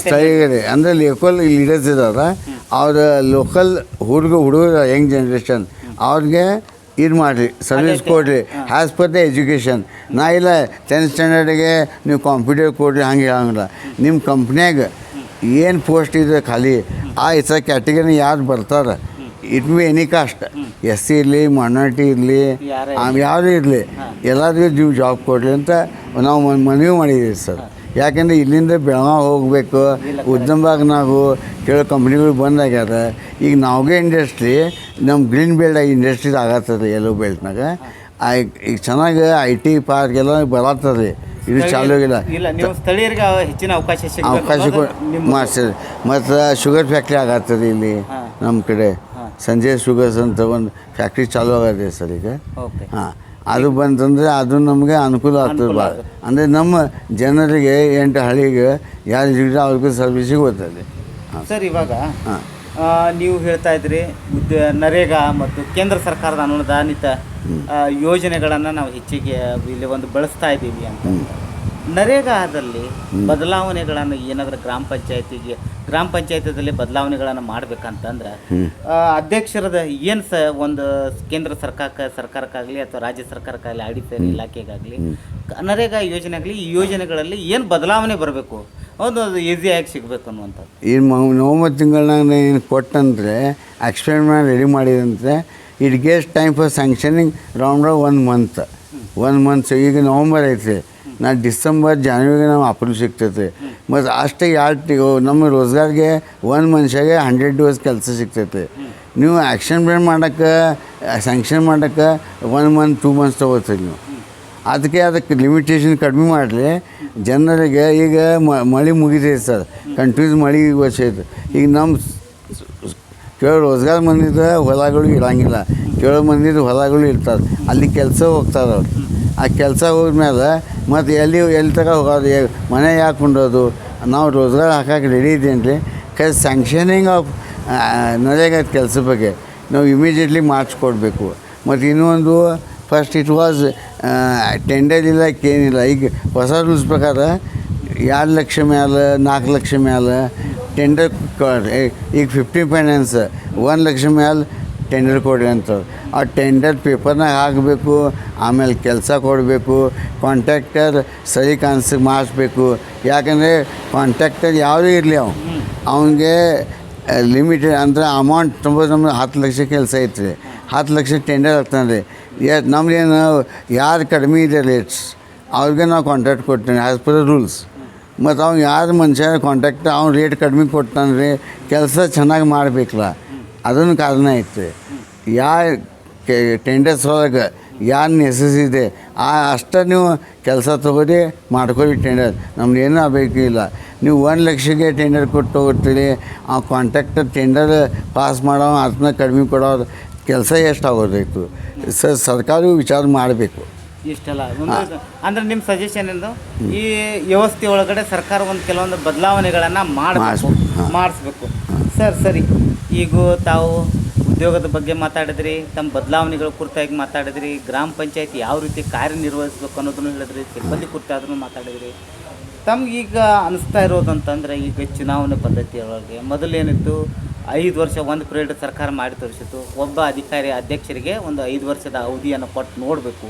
ಸ್ಥಳೀಯರಿಗೆ ಅಂದರೆ ಲೋಕಲ್ ಲೀಡರ್ಸ್ ಇದ್ದಾರೆ ಅವ್ರ ಲೋಕಲ್ ಹುಡುಗ ಹುಡುಗರ ಯಂಗ್ ಜನ್ರೇಷನ್ ಅವ್ರಿಗೆ ಇದು ಮಾಡಿರಿ ಸರ್ವಿಸ್ ಕೊಡಿರಿ ಆ್ಯಸ್ ಪರ್ ದ ಎಜುಕೇಷನ್ ನಾ ಇಲ್ಲ ಟೆಂತ್ ಸ್ಟ್ಯಾಂಡರ್ಡಿಗೆ ನೀವು ಕಾಂಪ್ಯೂಟರ್ ಕೊಡ್ರಿ ಹಂಗೆ ಹೇಳಂಗಿಲ್ಲ ನಿಮ್ಮ ಕಂಪ್ನಿಯಾಗ ಏನು ಪೋಸ್ಟ್ ಇದೆ ಖಾಲಿ. ಆ ಇತರ ಕ್ಯಾಟಗರಿ ಯಾರು ಬರ್ತಾರೆ? It be any caste S C ಇರಲಿ ಮೈನಾರಿಟಿ ಇರಲಿ ಯಾರೇ ಯಾರು ಇರಲಿ. ಎಲ್ಲರಿಗೂ ನೀವು ಜಾಬ್ ಕೊಡ್ರಿ ಅಂತ ನಾವು ಮನ್- ಮನವಿ ಮಾಡಿದ್ದೀವಿ ಸರ್. ಯಾಕೆಂದರೆ ಇಲ್ಲಿಂದ ಬೆಳಗಾವಿ ಹೋಗಬೇಕು ಉದ್ಯಮದಾಗ ನಾವು ಕೆಲವು ಕಂಪ್ನಿಗಳು ಬಂದಾಗ್ಯದ. ಈಗ ನಾವ್ಗೆ ಇಂಡಸ್ಟ್ರಿ ನಮ್ಮ ಗ್ರೀನ್ ಬೆಲ್ಟ್ ಇಂಡಸ್ಟ್ರೀಸ್ ಆಗತ್ತದ ಎಲ್ಲೋ ಬೆಲ್ಟ್ನಾಗ ಈಗ ಚೆನ್ನಾಗಿ ಐ ಟಿ ಪಾರ್ಕ್ ಎಲ್ಲ ಬರತ್ತದ ಇದು ಚಾಲೂ ಆಗಿಲ್ಲ. ನೀವು ಸ್ಥಳೀಯರಿಗೆ ಹೆಚ್ಚಿನ ಅವಕಾಶ ಅವಕಾಶ ಮಾಡ್ತಾರೆ ಮತ್ತು ಶುಗರ್ ಫ್ಯಾಕ್ಟ್ರಿ ಆಗತ್ತದ ಇಲ್ಲಿ ನಮ್ಮ ಕಡೆ. ಸಂಜೆ ಸಂಜಯ್ ಶುಗರ್ಸ್ ಅಂತ ಒಂದು ಫ್ಯಾಕ್ಟ್ರಿ ಚಾಲು ಆಗತ್ತೆ ಸರ್ ಈಗ. ಹಾಂ. ಅದು ಬಂತಂದರೆ ಅದು ನಮಗೆ ಅನುಕೂಲ ಆಗ್ತದೆ ಭಾಳ. ಅಂದರೆ ನಮ್ಮ ಜನರಿಗೆ ಎಂಟು ಹಳ್ಳಿಗೆ ಯಾರು ಸಿಗುತ್ತೆ ಅವ್ರಿಗೂ ಸರ್ವಿಸ್ ಸಿಗುತ್ತದೆ. ಸರ್ ಇವಾಗ ನೀವು ಹೇಳ್ತಾ ಇದ್ರಿ ನರೇಗಾ ಮತ್ತು ಕೇಂದ್ರ ಸರ್ಕಾರದ ಅನುದಾನಿತ ಯೋಜನೆಗಳನ್ನು ನಾವು ಹೆಚ್ಚಿಗೆ ಇಲ್ಲಿ ಒಂದು ಬಳಸ್ತಾ ಇದ್ದೀವಿ ಅಂತ. ನರೇಗಾದಲ್ಲಿ ಬದಲಾವಣೆಗಳನ್ನು ಏನಾದರೂ ಗ್ರಾಮ ಪಂಚಾಯತಿಗೆ ಗ್ರಾಮ ಪಂಚಾಯತದಲ್ಲಿ ಬದಲಾವಣೆಗಳನ್ನು ಮಾಡ್ಬೇಕಂತಂದ್ರೆ ಅಧ್ಯಕ್ಷರದ ಏನು ಸ ಒಂದು ಕೇಂದ್ರ ಸರ್ಕಾರಕ್ಕೆ ಸರ್ಕಾರಕ್ಕಾಗಲಿ ಅಥವಾ ರಾಜ್ಯ ಸರ್ಕಾರಕ್ಕಾಗಲಿ ಆಡಿಟರಿ ಇಲಾಖೆಗಾಗಲಿ ನರೇಗಾ ಯೋಜನೆ ಆಗಲಿ ಈ ಯೋಜನೆಗಳಲ್ಲಿ ಏನು ಬದಲಾವಣೆ ಬರಬೇಕು? ಒಂದು ಈಸಿಯಾಗಿ ಸಿಗಬೇಕು ಅನ್ನುವಂಥದ್ದು. ಈ ನವಂಬರ್ ತಿಂಗಳನ್ನ ಏನು ಕೊಟ್ಟಂದ್ರೆ ಎಕ್ಸ್ಪೆರಿಮೆಂಟ್ ರೆಡಿ ಮಾಡಿದಂತೆ it gets time for sanctioning round one month one months ಈಗ ನವಂಬರ್ ಐತೆ ನಾ ಡಿಸೆಂಬರ್ ಜಾನ್ವರಿಗೆ ನಾವು ಅಪ್ರೂವ್ ಸಿಗ್ತೈತೆ ಮತ್ತು ಅಷ್ಟೇ ಎರಡು ನಮ್ಮ ರೋಜ್ಗಾರ್ಗೆ ಒಂದು ಮನುಷ್ಯಗೆ ಹಂಡ್ರೆಡ್ ಡೇಸ್ ಕೆಲಸ ಸಿಗ್ತೈತೆ ನೀವು ಆ್ಯಕ್ಷನ್ ಪ್ಲಾನ್ ಮಾಡೋಕ್ಕೆ ಸ್ಯಾಂಕ್ಷನ್ ಮಾಡೋಕ್ಕೆ ಒನ್ ಮಂತ್ ಟೂ ಮಂತ್ಸ್ ತೊಗೋತೀರಿ ನೀವು. ಅದಕ್ಕೆ ಅದಕ್ಕೆ ಲಿಮಿಟೇಷನ್ ಕಡಿಮೆ ಮಾಡಲಿ. ಜನರಿಗೆ ಈಗ ಮಳೆ ಮುಗಿದೈತೆ ಸರ್. ಕಂಟಿನ್ಯೂಸ್ ಮಳೆ ವರ್ಷ ಐತೆ ಈಗ ನಮ್ಮ ಕೇಳೋ ರೋಜ್ಗಾರ್ ಮಂದಿದ ಹೊಲಗಳು ಇರಂಗಿಲ್ಲ. ಕೇಳೋ ಮಂದಿದ ಹೊಲಗಳು ಇರ್ತಾರೆ. ಅಲ್ಲಿ ಕೆಲಸ ಹೋಗ್ತಾರೆ ಅವ್ರು. ಆ ಕೆಲಸ ಹೋದ್ಮೇಲೆ ಮತ್ತು ಎಲ್ಲಿ ಎಲ್ಲಿ ತಗ ಹೋಗೋದು ಮನೆ ಯಾಕೆ ಕುಂಡೋದು ನಾವು ರೋಜ್ಗಾರ್ ಹಾಕಕ್ಕೆ ರೆಡಿ ಇದ್ದೇನೆ ರೀ. ಸ್ಯಾಂಕ್ಷನಿಂಗ್ ಆಫ್ ನರೇಗಾ ಕೆಲಸ ಬಗ್ಗೆ ನಾವು ಇಮಿಡಿಯೇಟ್ಲಿ ಮಾಡಿಸ್ಕೊಡ್ಬೇಕು ಮತ್ತು ಇನ್ನೊಂದು ಫಸ್ಟ್ ಇಟ್ ವಾಸ್ ಟೆಂಡರ್ ಇಲ್ಲ, ಏನಿಲ್ಲ. ಈಗ ಹೊಸ ರೂಲ್ಸ್ ಪ್ರಕಾರ ಎರಡು ಲಕ್ಷ ಮ್ಯಾಲೆ ನಾಲ್ಕು ಲಕ್ಷ ಮ್ಯಾಲೆ ಟೆಂಡರ್ ಈಗ ಫಿಫ್ಟಿ ಫೈನಾನ್ಸ್ ಒಂದು ಲಕ್ಷ ಮ್ಯಾಲೆ ಟೆಂಡರ್ ಕೊಡ್ರಿ ಅಂತ ಆ ಟೆಂಡರ್ ಪೇಪರ್ನಾಗ ಹಾಕಬೇಕು, ಆಮೇಲೆ ಕೆಲಸ ಕೊಡಬೇಕು ಕಾಂಟ್ರಾಕ್ಟರ್ ಸರಿ ಕಾನ್ಸಿ ಮಾಡಿಸ್ಬೇಕು. ಯಾಕಂದರೆ ಕಾಂಟ್ರಾಕ್ಟರ್ ಯಾವುದೇ ಇರಲಿ ಅವ. ಅವನಿಗೆ ಲಿಮಿಟೆಡ್ ಅಂದರೆ ಅಮೌಂಟ್ ತುಂಬ ನಮ್ಗೆ ಹತ್ತು ಲಕ್ಷ ಕೆಲಸ ಐತ್ರಿ. ಹತ್ತು ಲಕ್ಷ ಟೆಂಡರ್ ಆಗ್ತಾನೆ ರೀ ನಮ್ದೇನು ಯಾರು ಕಡಿಮೆ ಇದೆ ರೇಟ್ಸ್ ಅವ್ರಿಗೆ ನಾವು ಕಾಂಟ್ರಾಕ್ಟ್ ಕೊಡ್ತೇನೆ ಆ್ಯಸ್ ಪರ್ ರೂಲ್ಸ್ ಮತ್ತು ಅವ್ನು ಯಾರು ಮನುಷ್ಯ ಕಾಂಟ್ರಾಕ್ಟ್ ಅವ್ನು ರೇಟ್ ಕಡಿಮೆ ಕೊಡ್ತಾನೆ ರೀ ಕೆಲಸ ಚೆನ್ನಾಗಿ ಮಾಡಬೇಕಲ್ಲ ಅದನ್ನು ಕಾರಣ ಐತೆ ಯಾ ಟೆಂಡರ್ಸ್ ಒಳಗೆ ಯಾರು ನೆಸಸಿದೆ ಆ ಅಷ್ಟೇ ನೀವು ಕೆಲಸ ತೊಗೊರಿ ಮಾಡ್ಕೊಳ್ಳಿ ಟೆಂಡರ್ ನಮ್ದು ಏನೂ ಆಗಬೇಕಿಲ್ಲ ನೀವು ಒಂದು ಲಕ್ಷಕ್ಕೆ ಟೆಂಡರ್ ಕೊಟ್ಟು ತೊಗೊತೀರಿ ಆ ಕಾಂಟ್ರಾಕ್ಟರ್ ಟೆಂಡರ್ ಪಾಸ್ ಮಾಡೋ ಅದನ್ನ ಕಡಿಮೆ ಕೊಡೋ ಕೆಲಸ ಎಷ್ಟು ಆಗೋದಿತ್ತು ಸರ್ ಸರ್ಕಾರವು ವಿಚಾರ ಮಾಡಬೇಕು. ಇಷ್ಟೆಲ್ಲ. ಅಂದ್ರೆ ನಿಮ್ಮ ಸಜೆಷನ್ ಎಂದು ಈ ವ್ಯವಸ್ಥೆ ಒಳಗಡೆ ಸರ್ಕಾರ ಒಂದು ಕೆಲವೊಂದು ಬದಲಾವಣೆಗಳನ್ನು ಮಾಡಬೇಕು. ಮಾಡಿಸ್ಬೇಕು, ಮಾಡಿಸ್ಬೇಕು. ಸರ್ ಸರಿ. ಈಗ ತಾವು ಉದ್ಯೋಗದ ಬಗ್ಗೆ ಮಾತಾಡಿದ್ರಿ, ತಮ್ಮ ಬದಲಾವಣೆಗಳ ಕುರಿತಾಗಿ ಮಾತಾಡಿದ್ರಿ, ಗ್ರಾಮ ಪಂಚಾಯತಿ ಯಾವ ರೀತಿ ಕಾರ್ಯನಿರ್ವಹಿಸ್ಬೇಕು ಅನ್ನೋದನ್ನು ಹೇಳಿದ್ರಿ, ಸಿಬ್ಬಂದಿ ಕುರಿತಾದ್ರೂ ಮಾತಾಡಿದ್ರಿ. ತಮ್ಗೀಗ ಅನಿಸ್ತಾ ಇರೋದಂತಂದ್ರೆ ಈಗ ಚುನಾವಣೆ ಪದ್ಧತಿಯೊಳಗೆ ಮೊದಲೇನಿತ್ತು, ಐದು ವರ್ಷ ಒಂದು ಪೀರಿಯಡ್ ಸರ್ಕಾರ ಮಾಡಿ ತೋರಿಸಿತ್ತು, ಒಬ್ಬ ಅಧಿಕಾರಿ ಅಧ್ಯಕ್ಷರಿಗೆ ಒಂದು ಐದು ವರ್ಷದ ಅವಧಿಯನ್ನು ಕೊಟ್ಟು ನೋಡಬೇಕು.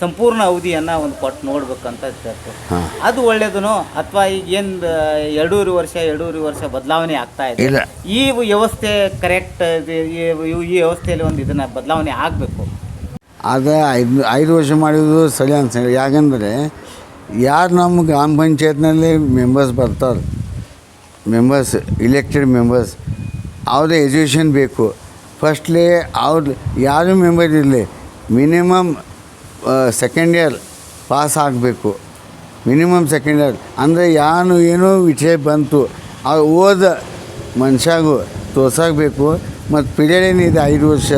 ಸಂಪೂರ್ಣ ಅವಧಿಯನ್ನು ಒಂದು ಕೊಟ್ಟು ನೋಡ್ಬೇಕಂತ ಇರ್ತಿತ್ತು ಹಾಂ. ಅದು ಒಳ್ಳೇದನೋ ಅಥವಾ ಈಗ ಏನು ಎರಡೂವರೆ ವರ್ಷ ಎರಡೂವರೆ ವರ್ಷ ಬದಲಾವಣೆ ಆಗ್ತಾ ಇದೆ. ಇಲ್ಲ. ಈ ವ್ಯವಸ್ಥೆ ಕರೆಕ್ಟ್ ಈ ವ್ಯವಸ್ಥೆಯಲ್ಲಿ ಒಂದು ಇದನ್ನು ಬದಲಾವಣೆ ಆಗಬೇಕು. ಅದು ಐದು ಐದು ವರ್ಷ ಮಾಡಿದ್ದು ಸರಿ ಅನ್ಸಲ್ಲ ಯಾಕಂದರೆ ಯಾರು ನಮ್ಮ ಗ್ರಾಮ ಪಂಚಾಯತ್ನಲ್ಲಿ ಮೆಂಬರ್ಸ್ ಬರ್ತಾರೆ ಮೆಂಬರ್ಸ್ ಇಲೆಕ್ಟೆಡ್ ಮೆಂಬರ್ಸ್ ಅವ್ರದ್ದು ಎಜುಕೇಷನ್ ಬೇಕು. ಫಸ್ಟ್ಲಿ ಅವ್ರು ಯಾರು ಮೆಂಬರ್ ಇರಲಿ ಮಿನಿಮಮ್ ಸೆಕೆಂಡ್ ಇಯರ್ ಪಾಸ್ ಆಗಬೇಕು. ಮಿನಿಮಮ್ ಸೆಕೆಂಡ್ ಇಯರ್ ಅಂದರೆ ಯಾನು ಏನೋ ವಿಷಯ ಬಂತು ಆ ಓದ ಮನುಷ್ಯಾಗು ತೋರ್ಸಾಗಬೇಕು. ಮತ್ತು ಪಿರಿಯಡ್ ಏನಿದೆ ಐದು ವರ್ಷ.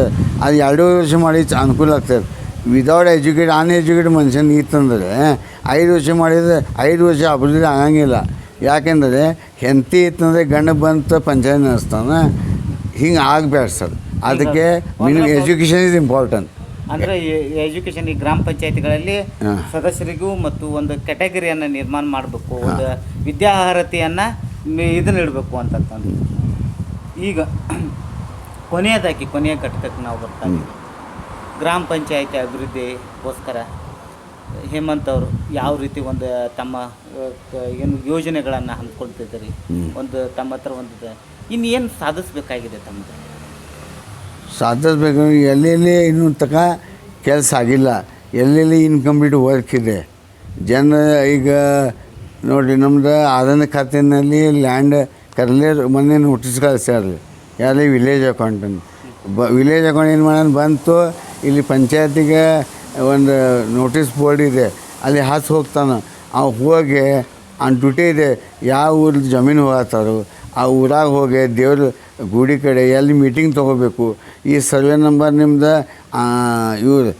ಅದು ಎರಡೂವರೆ ವರ್ಷ ಮಾಡಿ ಅನುಕೂಲ ಆಗ್ತದೆ. ವಿದೌಟ್ ಎಜುಕೇಟ್ ಅನ್ಎಜುಕೇಟ್ ಮನುಷ್ಯನ ಇತ್ತಂದರೆ ಐದು ವರ್ಷ ಮಾಡಿದರೆ ಐದು ವರ್ಷ ಅಭಿವೃದ್ಧಿ ಆಗಂಗಿಲ್ಲ. ಯಾಕೆಂದರೆ ಹೆಂಡತಿ ಇತ್ತಂದರೆ ಗಂಡ ಬಂತ ಪಂಚಾಯತ್ ನಡೆಸ್ತಾನೆ. ಹಿಂಗೆ ಆಗಬೇಡ ಸರ್ ಅದಕ್ಕೆ ಮಿನಿಮಮ್ ಎಜುಕೇಷನ್ ಇಸ್ ಇಂಪಾರ್ಟೆಂಟ್ ಅಂದ್ರೆ ಎಜುಕೇಶನ್ ಈ ಗ್ರಾಮ ಪಂಚಾಯತಿಗಳಲ್ಲಿ ಸದಸ್ಯರಿಗೂ ಮತ್ತು ಒಂದು ಕ್ಯಾಟಗರಿಯನ್ನ ನಿರ್ಮಾಣ ಮಾಡಬೇಕು ಒಂದು ವಿದ್ಯಾರ್ಹತೆಯನ್ನು ಇದನ್ನ ಇಡಬೇಕು ಅಂತಂತಂದು ಈಗ ಕೊನೆಯದಾಗಿ ಕೊನೆಯ ಘಟಕಕ್ಕೆ ನಾವು ಬರ್ತಾ ಇದ್ದೀವಿ. ಗ್ರಾಮ ಪಂಚಾಯತಿ ಅಭಿವೃದ್ಧಿಗೋಸ್ಕರ ಹೇಮಂತ್ ಅವರು ಯಾವ ರೀತಿ ಒಂದು ತಮ್ಮ ಏನು ಯೋಜನೆಗಳನ್ನು ಹಂಚ್ಕೊಳ್ತಿದ್ದಾರೆ ಒಂದು ತಮ್ಮ ಹತ್ರ ಒಂದು ಇನ್ನೇನು ಸಾಧಿಸಬೇಕಾಗಿದೆ ತಮ್ಮದು ಸಾಧಿಸ್ಬೇಕು ಎಲ್ಲೆಲ್ಲಿ ಇನ್ನೂ ತಕ ಕೆಲಸ ಆಗಿಲ್ಲ. ಎಲ್ಲೆಲ್ಲಿ ಇನ್ಕಂಪ್ಲೀಟ್ ವರ್ಕ್ ಇದೆ. ಜನ ಈಗ ನೋಡಿ ನಮ್ದು ಆದಾಯ ಖಾತೆಯಲ್ಲಿ ಲ್ಯಾಂಡ್ ಕರ್ಲೆ ಮೊನ್ನೆ ನೋಟಿಸ್ ಕಳಿಸ್ಯಾರ ಯಾರೇ ವಿಲೇಜ್ ಅಕೌಂಟ್ ಅಂತ ಬ ವಿಲೇಜ್ ಅಕೌಂಟ್ ಏನು ಮಾಡೋಣ ಬಂತು, ಇಲ್ಲಿ ಪಂಚಾಯತಿಗೆ ಒಂದು ನೋಟಿಸ್ ಬೋರ್ಡ್ ಇದೆ. ಅಲ್ಲಿ ಹಾಸು ಹೋಗ್ತಾನೆ. ಅವು ಹೋಗಿ ಅವ್ನು ಡ್ಯೂಟಿ ಇದೆ. ಯಾವ ಊರಲ್ಲಿ ಜಮೀನು ಹೋಗತ್ತಾರೋ ಆ ಊರಾಗೆ ಹೋಗಿ ದೇವ್ರ ಗುಡಿ ಕಡೆ ಎಲ್ಲಿ ಮೀಟಿಂಗ್ ತೊಗೋಬೇಕು? ಈ ಸರ್ವೆ ನಂಬರ್ ನಿಮ್ದು ಇವ್ರು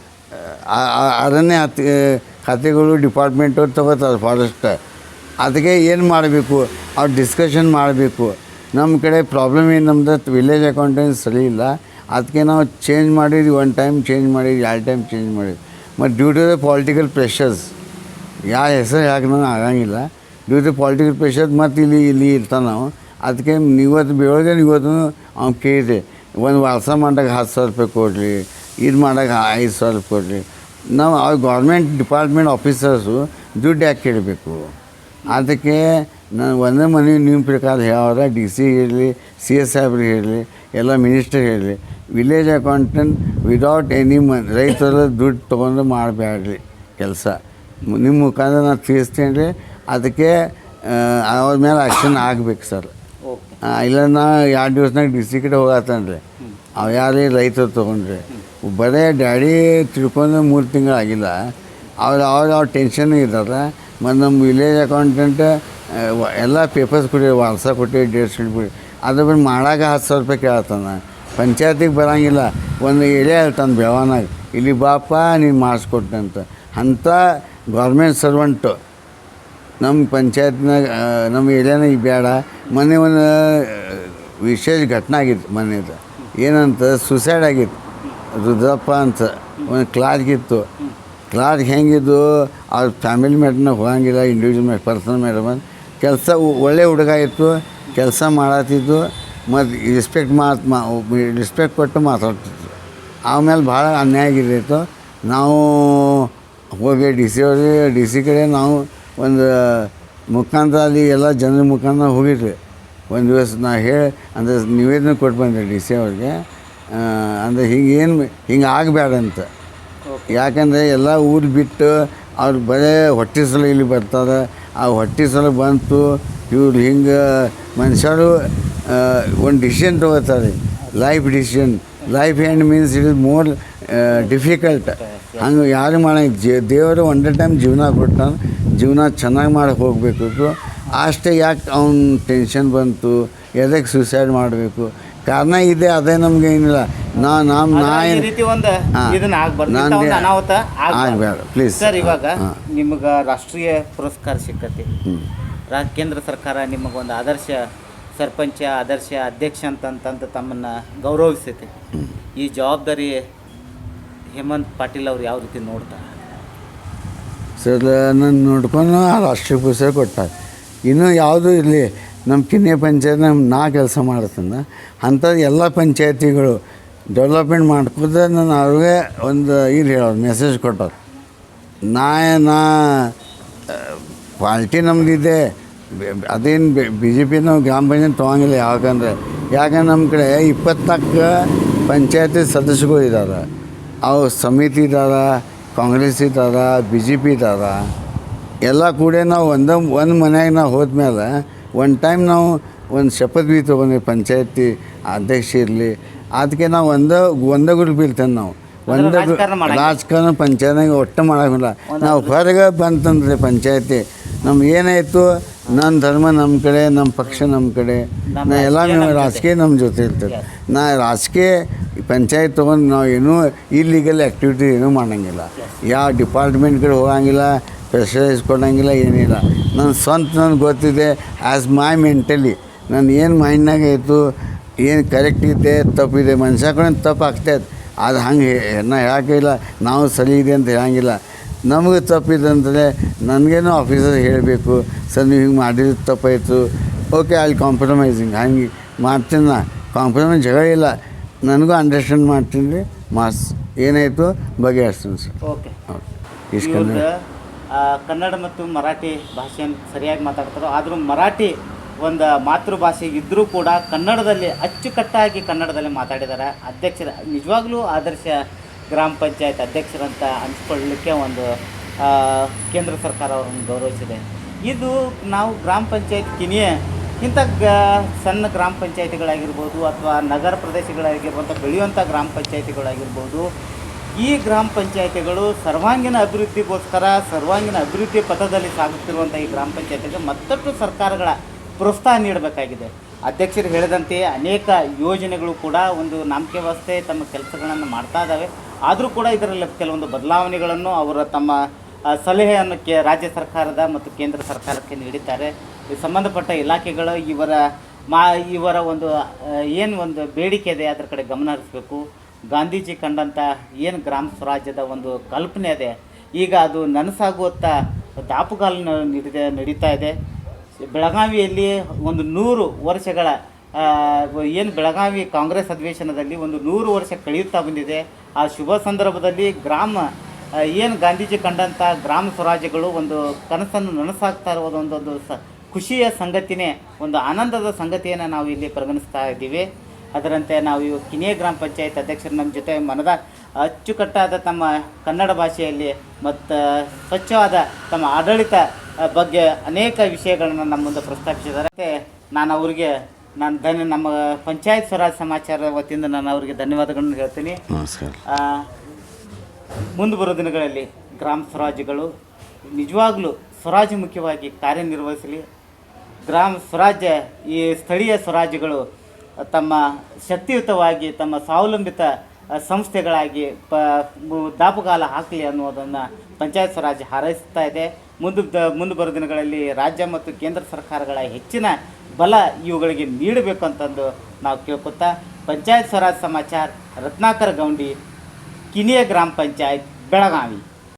ಅರಣ್ಯ ಖಾತೆಗಳು ಡಿಪಾರ್ಟ್ಮೆಂಟವ್ರು ತೊಗೋತಾರೆ ಫಾರೆಸ್ಟ್ ಅದಕ್ಕೆ ಏನು ಮಾಡಬೇಕು? ಅವ್ರು ಡಿಸ್ಕಷನ್ ಮಾಡಬೇಕು. ನಮ್ಮ ಕಡೆ ಪ್ರಾಬ್ಲಮ್ ಏನು ನಮ್ದು ವಿಲೇಜ್ ಅಕೌಂಟೆನ್ಸ್ ಸರಿ ಇಲ್ಲ. ಅದಕ್ಕೆ ನಾವು ಚೇಂಜ್ ಮಾಡಿದ್ವಿ ಒನ್ ಟೈಮ್ ಚೇಂಜ್ ಮಾಡಿದ್ವಿ, ಎರಡು ಟೈಮ್ ಚೇಂಜ್ ಮಾಡಿದ್ವಿ. ಮತ್ತು due to the political pressures ಯಾವ ಹೆಸರು ಯಾಕೆ ನಂಗೆ ಆಗಂಗಿಲ್ಲ ಡ್ಯೂ ಟು ಪೊಲಿಟಿಕಲ್ ಪ್ರೆಷರ್ ಮತ್ತು ಇಲ್ಲಿ ಇಲ್ಲಿ ಇರ್ತಾನೆ ನಾವು. ಅದಕ್ಕೆ ಇವತ್ತು ಬೆಳಗ್ಗೆ ಇವತ್ತು ಅವ್ನು ಕೇಳಿದೆ, ಒಂದು ವಾಸ ಮಾಡಾಗ ಹತ್ತು ಸಾವಿರ ರೂಪಾಯಿ ಕೊಡ್ರಿ, ಇದು ಮಾಡಕ್ಕೆ ಐದು ಸಾವಿರ ರೂಪಾಯಿ ಕೊಡ್ರಿ. ನಾವು ಆ ಗೌರ್ಮೆಂಟ್ ಡಿಪಾರ್ಟ್ಮೆಂಟ್ ಆಫೀಸರ್ಸು ದುಡ್ಡು ಯಾಕೆ ಕೇಳಬೇಕು? ಅದಕ್ಕೆ ನಾನು ಒಂದೇ ಮನೆ ನಿಮ್ಮ ಪ್ರಕಾರ ಹೇಳೋರ ಡಿ ಸಿ ಇರಲಿ ಸಿ ಎಸ್ ಸಾಹೇಬ್ರಿಗೆ ಹೇಳಿ ಎಲ್ಲ ಮಿನಿಸ್ಟರ್ ಹೇಳಲಿ village accountant without any money ರೈತರ ದುಡ್ಡು ತೊಗೊಂಡು ಮಾಡಬೇಡ್ರಿ ಕೆಲಸ. ನಿಮ್ಮ ಮುಖಾಂತರ ನಾನು ತಿಳಿಸ್ತೀನಿ ಅದಕ್ಕೆ ಅವ್ರ ಮೇಲೆ ಆ್ಯಕ್ಷನ್ ಆಗಬೇಕು ಸರ್. ಇಲ್ಲ ನಾ ಎರಡು ದಿವ್ಸನಾಗ ಡಿ ಸಿ ಕಡೆ ಹೋಗತ್ತಾನ ರೀ ಅವು ಯಾರೇ ರೈತರು ತೊಗೊಂಡ್ರಿ ಬರೇ ಡ್ಯಾಡಿ ತಿಳ್ಕೊಂಡು ಮೂರು ತಿಂಗಳು ಆಗಿಲ್ಲ. ಅವ್ರು ಅವ್ರು ಅವ್ರ ಟೆನ್ಷನ್ ಇದ್ದಾರೆ ಮತ್ತು ನಮ್ಮ ವಿಲೇಜ್ ಅಕೌಂಟೆಂಟ್ ಎಲ್ಲ ಪೇಪರ್ಸ್ ಕೊಡಿ ವಾರ್ಸ ಕೊಟ್ಟಿವಿ ಡೇಟ್ ಶೀಟ್ ಆದ್ರೆ ಅದ್ರ ಬಂದು ಮಾಡಾಕ ಹತ್ತು ಸಾವಿರ ರೂಪಾಯಿ ಕೇಳ್ತಾನೆ ಪಂಚಾಯತಿಗೆ ಬರೋಂಗಿಲ್ಲ. ಒಂದು ಏರಿಯಾ ಹೇಳ್ತಾನೆ ಬೆಳವನಾಗ ಇಲ್ಲಿ ಬಾಪ ನೀನು ಮಾಡಿಸ್ಕೊಟ್ಟೆ ಅಂತ ಅಂಥ ಗೌರ್ಮೆಂಟ್ ಸರ್ವೆಂಟು ನಮ್ಮ ಪಂಚಾಯತ್ನಾಗ ನಮ್ಮ ಏರಿಯಾನಾಗ ಬೇಡ ಮೊನ್ನೆ ಒಂದು ವಿಶೇಷ ಘಟನೆ ಆಗಿತ್ತು ಮೊನ್ನೆದು ಏನಂತ ಸುಸೈಡ್ ಆಗಿತ್ತು. ರುದ್ರಪ್ಪ ಅಂತ ಒಂದು ಕ್ಲಾರ್ಗಿತ್ತು ಕ್ಲಾರ್ಕ್ ಹೆಂಗಿದ್ದು, ಅವ್ರ ಫ್ಯಾಮಿಲಿ ಮ್ಯಾಟ್ನಾಗ ಹೋಗಂಗಿಲ್ಲ ಇಂಡಿವಿಜುವಲ್ ಮ್ಯಾಟ್ ಪರ್ಸನಲ್ ಮೇಡಮ್ ಬಂದು ಕೆಲಸ ಒಳ್ಳೆ ಹುಡುಗ ಇತ್ತು, ಕೆಲಸ ಮಾಡತ್ತಿದ್ದು ಮತ್ತು ರೆಸ್ಪೆಕ್ಟ್ ಮಾತು, ಮಾ ರೆಸ್ಪೆಕ್ಟ್ ಕೊಟ್ಟು ಮಾತಾಡ್ತಿತ್ತು ಆಮೇಲೆ ಭಾಳ ಅನ್ಯಾಯ ಆಗಿರ್ತಿತ್ತು. ನಾವು ಹೋಗಿ ಡಿ ಸಿ ಅವ್ರಿಗೆ ಡಿ ಸಿ ಕಡೆ ನಾವು ಒಂದು ಮುಖಾಂತರ ಅಲ್ಲಿ ಎಲ್ಲ ಜನರ ಮುಖಾಂತರ ಹೋಗಿದ್ವಿ. ಒಂದು ದಿವಸ ನಾ ಹೇಳಿ ಅಂದರೆ ನಿವೇದನೆ ಕೊಟ್ಟು ಬಂದೆ ಡಿ ಸಿ ಅವ್ರಿಗೆ. ಅಂದರೆ ಹಿಂಗೆ ಏನು ಹಿಂಗೆ ಆಗಬೇಡ ಅಂತ ಯಾಕಂದರೆ ಎಲ್ಲ ಊರು ಬಿಟ್ಟು ಅವ್ರು ಬರೇ ಹೊಟ್ಟೆ ಸಲ ಇಲ್ಲಿ ಬರ್ತಾರೆ. ಆ ಹೊಟ್ಟೆ ಸಲ ಬಂತು. ಇವ್ರು ಹಿಂಗೆ ಮನುಷ್ಯರು ಒಂದು ಡಿಸಿಷನ್ ತೊಗೋತಾರೆ. Life decision life and means it is more difficult ಹಂಗೆ ಯಾರು ಮಾಡಂಗೆ ಜ ದೇವರು ಒಂದೇ ಟೈಮ್ ಜೀವನ ಕೊಟ್ಟಾನ ಜೀವನ ಚೆನ್ನಾಗಿ ಮಾಡಕ್ಕೆ ಹೋಗಬೇಕು. ಅಷ್ಟೇ ಯಾಕೆ ಅವ್ನ ಟೆನ್ಷನ್ ಬಂತು ಎದಕ್ಕೆ ಸುಸೈಡ್ ಮಾಡಬೇಕು? ಕಾರಣ ಇದೆ ಅದೇ ನಮ್ಗೆ ಏನಿಲ್ಲ. ನಾ ನಮ್ಮ ನಾ ಈ ಏನು ರೀತಿ ಒಂದು. ಇದನ್ನ ಆಗ್ಬಾರ್ದು. ನಾನ್ ಇಂಥ ಒಂದು ಅನಾಹುತ ಆಗ್ಬೇಡ, ಪ್ಲೀಸ್ ಸರ್ ಇವಾಗ ನಿಮಗೆ ನಿಮ್ಗೆ ರಾಷ್ಟ್ರೀಯ ಪುರಸ್ಕಾರ ಸಿಕ್ಕತಿ. ರಾ ಕೇಂದ್ರ ಸರ್ಕಾರ ನಿಮಗೊಂದು ಆದರ್ಶ ಸರ್ಪಂಚ ಆದರ್ಶ ಅಧ್ಯಕ್ಷ ಅಂತಂತಂದು ತಮ್ಮನ್ನ ಗೌರವಿಸೈತಿ ಈ ಜವಾಬ್ದಾರಿ ಹೇಮಂತ್ ಪಾಟೀಲ್ ಅವ್ರು ಯಾವ ರೀತಿ ನೋಡ್ತಾರೆ? ಸರ್ ನನ್ನ ನೋಡ್ಕೊಂಡು ಆ ರಾಷ್ಟ್ರೀಯ ಪುಸ್ತಕ ಕೊಟ್ಟಾರೆ ಇನ್ನೂ ಯಾವುದೂ ಇರಲಿ, ನಮ್ಮ ಕಿನ್ನೆ ಪಂಚಾಯತ್ ನಮ್ಮ ನಾ ಕೆಲಸ ಮಾಡ್ತೀನಿ ಅಂಥದ್ದು ಎಲ್ಲ ಪಂಚಾಯತಿಗಳು ಡೆವಲಪ್ಮೆಂಟ್ ಮಾಡ್ಕೋತ ನಾನು ಅವ್ರಿಗೆ ಒಂದು ಇದು ಹೇಳೋದು ಮೆಸೇಜ್ ಕೊಟ್ಟೋದು ನಾ ನಾ ಪಾರ್ಟಿ ನಮ್ಮದಿದೆ ಅದೇನು ಬಿ ಜೆ ಪಿ ನಾವು ಗ್ರಾಮ ಪಂಚಾಯತ್ ತೊಗೊಂಗಿಲ್ಲ ಯಾಕಂದರೆ, ಯಾಕಂದ್ರೆ ನಮ್ಮ ಕಡೆ ಇಪ್ಪತ್ನಾಲ್ಕು ಪಂಚಾಯತಿ ಸದಸ್ಯಗಳು ಇದ್ದಾರೆ ಅವು ಸಮಿತಿ ಇದ್ದಾರೆ ಕಾಂಗ್ರೆಸ್ ಇದ್ದಾರ ಬಿ ಜೆ ಪಿ ಇದ್ದಾರ ಎಲ್ಲ ಕೂಡ ನಾವು ಒಂದು ಒಂದು ಮನ್ಯಾಗ ನಾವು ಹೋದ್ಮೇಲೆ ಒಂದು ಟೈಮ್ ನಾವು ಒಂದು ಶಪಥ ಬಿ ತೊಗೊಂಡ್ವಿ ಪಂಚಾಯತಿ ಅಧ್ಯಕ್ಷ ಇರಲಿ ಅದಕ್ಕೆ ನಾವು ಒಂದೇ ಒಂದೇ ಗ್ರೂಪ್ ಇರ್ತೇವೆ ನಾವು ಒಂದು. ರಾಜಕಾರಣ ಪಂಚಾಯತ್ನಾಗ ಒಟ್ಟು ಮಾಡೋಂಗಿಲ್ಲ ನಾವು ಹೊರಗೆ ಬಂತಂದ್ರೆ ಪಂಚಾಯತಿ ನಮ್ಗೆ ಏನಾಯಿತು ನನ್ನ ಧರ್ಮ ನಮ್ಮ ಕಡೆ ನಮ್ಮ ಪಕ್ಷ ನಮ್ಮ ಕಡೆ. ನಾ ಎಲ್ಲ ರಾಜಕೀಯ ನಮ್ಮ ರಾಜಕೀಯ ನಮ್ಮ ಜೊತೆ ಇರ್ತದೆ. ನಾ ರಾಜಕೀಯ ಪಂಚಾಯತ್ ತೊಗೊಂಡು ನಾವು ಏನೂ ಇಲ್ಲೀಗಲ್ ಆ್ಯಕ್ಟಿವಿಟಿ ಏನೂ ಮಾಡೋಂಗಿಲ್ಲ. ಯಾವ ಡಿಪಾರ್ಟ್ಮೆಂಟ್ ಕಡೆ ಹೋಗಂಗಿಲ್ಲ ಪ್ರೆಷರೈಸ್ ಕೊಡೋಂಗಿಲ್ಲ ಏನಿಲ್ಲ. ನನ್ನ ಸ್ವಂತ ನನಗೆ ಗೊತ್ತಿದೆ ಆ್ಯಸ್ ಮೈ ಮೆಂಟಲಿ ನಾನು ಏನು ಮೈಂಡ್ನಾಗ ಇತ್ತು ಏನು ಕರೆಕ್ಟ್ ಇದೆ ತಪ್ಪಿದೆ ಮನುಷ್ಯ ಕೂಡ ತಪ್ಪು ಆಗ್ತೈತೆ ಅದು ಹಂಗೆ ನಾ ಹೇಳೋಕ್ಕಿಲ್ಲ ನಾವು ಸರಿ ಇದೆ ಅಂತ ಹೇಳಂಗಿಲ್ಲ. ನಮಗೆ ತಪ್ಪಿದೆ ಅಂದರೆ ನನಗೇನೋ ಆಫೀಸರ್ ಹೇಳಬೇಕು. ಸರ್ ನೀವು ಹಿಂಗೆ ಮಾಡಿದ್ರೆ ತಪ್ಪಾಯಿತು. ಓಕೆ ಅಲ್ಲಿ ಕಾಂಪ್ರಮೈಸಿಂಗ್ ಹಂಗೆ ಮಾಡ್ತೀನಿ ನಾ. ಕಾಂಪ್ರಮೈಸ್ ಜಗಳ ಇಲ್ಲ. ನನಗೂ ಅಂಡರ್ಸ್ಟ್ಯಾಂಡ್ ಮಾಡ್ತೀನಿ ರೀ. ಮಾಸ್ ಏನಾಯಿತು? ಬಗೆಹರಿಸ್ತೀನಿ ಸರ್. ಓಕೆ ಓಕೆ ಇಷ್ಟು ಕನ್ನಡ. ಕನ್ನಡ ಮತ್ತು ಮರಾಠಿ ಭಾಷೆಯನ್ನು ಸರಿಯಾಗಿ ಮಾತಾಡ್ತಾರೋ ಆದರೂ ಮರಾಠಿ ಒಂದು ಮಾತೃಭಾಷೆ ಇದ್ದರೂ ಕೂಡ ಕನ್ನಡದಲ್ಲಿ ಅಚ್ಚುಕಟ್ಟಾಗಿ ಕನ್ನಡದಲ್ಲಿ ಮಾತಾಡಿದ್ದಾರೆ. ಅಧ್ಯಕ್ಷರ ನಿಜವಾಗ್ಲೂ ಆದರ್ಶ ಗ್ರಾಮ ಪಂಚಾಯತ್ ಅಧ್ಯಕ್ಷರಂತ ಅನ್ಸ್ಕೊಳ್ಳಲಿಕ್ಕೆ ಒಂದು ಕೇಂದ್ರ ಸರ್ಕಾರ ಅವರನ್ನು ಗೌರವಿಸಿದೆ. ಇದು ನಾವು ಗ್ರಾಮ ಪಂಚಾಯತ್ ಕಿನಿಯೇ, ಇಂಥ ಗ, ಸಣ್ಣ ಗ್ರಾಮ ಪಂಚಾಯತಿಗಳಾಗಿರ್ಬೋದು ಅಥವಾ ನಗರ ಪ್ರದೇಶಗಳಾಗಿರುವಂಥ ಬೆಳೆಯುವಂಥ ಗ್ರಾಮ ಪಂಚಾಯತಿಗಳಾಗಿರ್ಬೋದು, ಈ ಗ್ರಾಮ ಪಂಚಾಯತಿಗಳು ಸರ್ವಾಂಗೀಣ ಅಭಿವೃದ್ಧಿಗೋಸ್ಕರ ಸರ್ವಾಂಗೀಣ ಅಭಿವೃದ್ಧಿ ಪಥದಲ್ಲಿ ಸಾಗುತ್ತಿರುವಂಥ ಈ ಗ್ರಾಮ ಪಂಚಾಯತಿಗೆ ಮತ್ತಷ್ಟು ಸರ್ಕಾರಗಳ ಪ್ರೋತ್ಸಾಹ ನೀಡಬೇಕಾಗಿದೆ. ಅಧ್ಯಕ್ಷರು ಹೇಳಿದಂತೆ ಅನೇಕ ಯೋಜನೆಗಳು ಕೂಡ ಒಂದು ನಾಮಿಕೆ ವ್ಯವಸ್ಥೆ ತಮ್ಮ ಕೆಲಸಗಳನ್ನು ಮಾಡ್ತಾ ಇದ್ದಾವೆ. ಆದರೂ ಕೂಡ ಇದರಲ್ಲಿ ಕೆಲವೊಂದು ಬದಲಾವಣೆಗಳನ್ನು ಅವರ ತಮ್ಮ ಸಲಹೆಯನ್ನು ಕೆ, ರಾಜ್ಯ ಸರ್ಕಾರದ ಮತ್ತು ಕೇಂದ್ರ ಸರ್ಕಾರಕ್ಕೆ ನೀಡಿದ್ದಾರೆ. ಸಂಬಂಧಪಟ್ಟ ಇಲಾಖೆಗಳು ಇವರ ಮಾ, ಇವರ ಒಂದು ಏನು ಒಂದು ಬೇಡಿಕೆ ಇದೆ ಅದರ ಕಡೆ ಗಮನ ಹರಿಸಬೇಕು. ಗಾಂಧೀಜಿ ಕಂಡಂಥ ಏನು ಗ್ರಾಮ ಸ್ವರಾಜ್ಯದ ಒಂದು ಕಲ್ಪನೆ ಇದೆ. ಈಗ ಅದು ನನಸಾಗುವತ್ತ ದಾಪುಗಾಲನ್ನು ನಡೀತಾ ಇದೆ. ಬೆಳಗಾವಿಯಲ್ಲಿ ಒಂದು ನೂರು ವರ್ಷಗಳ ಏನು ಬೆಳಗಾವಿ ಕಾಂಗ್ರೆಸ್ ಅಧಿವೇಶನದಲ್ಲಿ ಒಂದು ನೂರು ವರ್ಷ ಕಳೆಯುತ್ತಾ ಬಂದಿದೆ. ಆ ಶುಭ ಸಂದರ್ಭದಲ್ಲಿ ಗ್ರಾಮ ಏನು ಗಾಂಧೀಜಿ ಕಂಡಂಥ ಗ್ರಾಮ ಸ್ವರಾಜ್ಯಗಳು ಒಂದು ಕನಸನ್ನು ನನಸಾಗ್ತಾ ಒಂದೊಂದು ಸ, ಖುಷಿಯ ಸಂಗತಿನೇ, ಒಂದು ಆನಂದದ ಸಂಗತಿಯನ್ನು ನಾವು ಇಲ್ಲಿ ಪರಿಗಣಿಸ್ತಾ ಇದ್ದೀವಿ. ಅದರಂತೆ ನಾವು ಇವು ಕಿನಿಯ ಗ್ರಾಮ ಪಂಚಾಯತ್ ಅಧ್ಯಕ್ಷರು ನಮ್ಮ ಜೊತೆ ಮನದ ಅಚ್ಚುಕಟ್ಟಾದ ತಮ್ಮ ಕನ್ನಡ ಭಾಷೆಯಲ್ಲಿ ಮತ್ತು ಸ್ವಚ್ಛವಾದ ತಮ್ಮ ಆಡಳಿತ ಬಗ್ಗೆ ಅನೇಕ ವಿಷಯಗಳನ್ನು ನಮ್ಮ ಮುಂದೆ ಪ್ರಸ್ತಾಪಿಸಿದ್ದಾರೆ. ನಾನು ಅವರಿಗೆ ನಾನು ಧನ್ಯ ನಮ್ಮ ಪಂಚಾಯತ್ ಸ್ವರಾಜ್ ಸಮಾಚಾರ ವತಿಯಿಂದ ನಾನು ಅವರಿಗೆ ಧನ್ಯವಾದಗಳನ್ನು ಹೇಳ್ತೀನಿ. ನಮಸ್ಕಾರ. ಮುಂದೆ ಬರೋ ದಿನಗಳಲ್ಲಿ ಗ್ರಾಮ ಸ್ವರಾಜ್ಯಗಳು ನಿಜವಾಗ್ಲೂ ಸ್ವರಾಜ್ಯಮುಖಿಯಾಗಿ ಕಾರ್ಯನಿರ್ವಹಿಸಲಿ. ಗ್ರಾಮ ಸ್ವರಾಜ್ಯ ಈ ಸ್ಥಳೀಯ ಸ್ವರಾಜ್ಯಗಳು ತಮ್ಮ ಶಕ್ತಿಯುತವಾಗಿ ತಮ್ಮ ಸ್ವಾವಲಂಬಿತ ಸಂಸ್ಥೆಗಳಾಗಿ ಪ ದಾಪುಗಾಲ ಹಾಕಲಿ ಅನ್ನೋದನ್ನು ಪಂಚಾಯತ್ ಸ್ವರಾಜ್ಯ ಹಾರೈಸ್ತಾ ಇದೆ. ಮುಂದೆ ಮುಂದೆ ಬರೋ ದಿನಗಳಲ್ಲಿ ರಾಜ್ಯ ಮತ್ತು ಕೇಂದ್ರ ಸರ್ಕಾರಗಳ ಹೆಚ್ಚಿನ ಬಲ ಇವುಗಳಿಗೆ ನೀಡಬೇಕು ಅಂತಂದು ನಾವು ಕೇಳ್ಕೊತಾ ಪಂಚಾಯತ್ ಸ್ವರಾಜ್ ಸಮಾಚಾರ ರತ್ನಾಕರ ಗೌಂಡಿ ಕಿನಿಯ ಗ್ರಾಮ ಪಂಚಾಯತ್ ಬೆಳಗಾವಿ.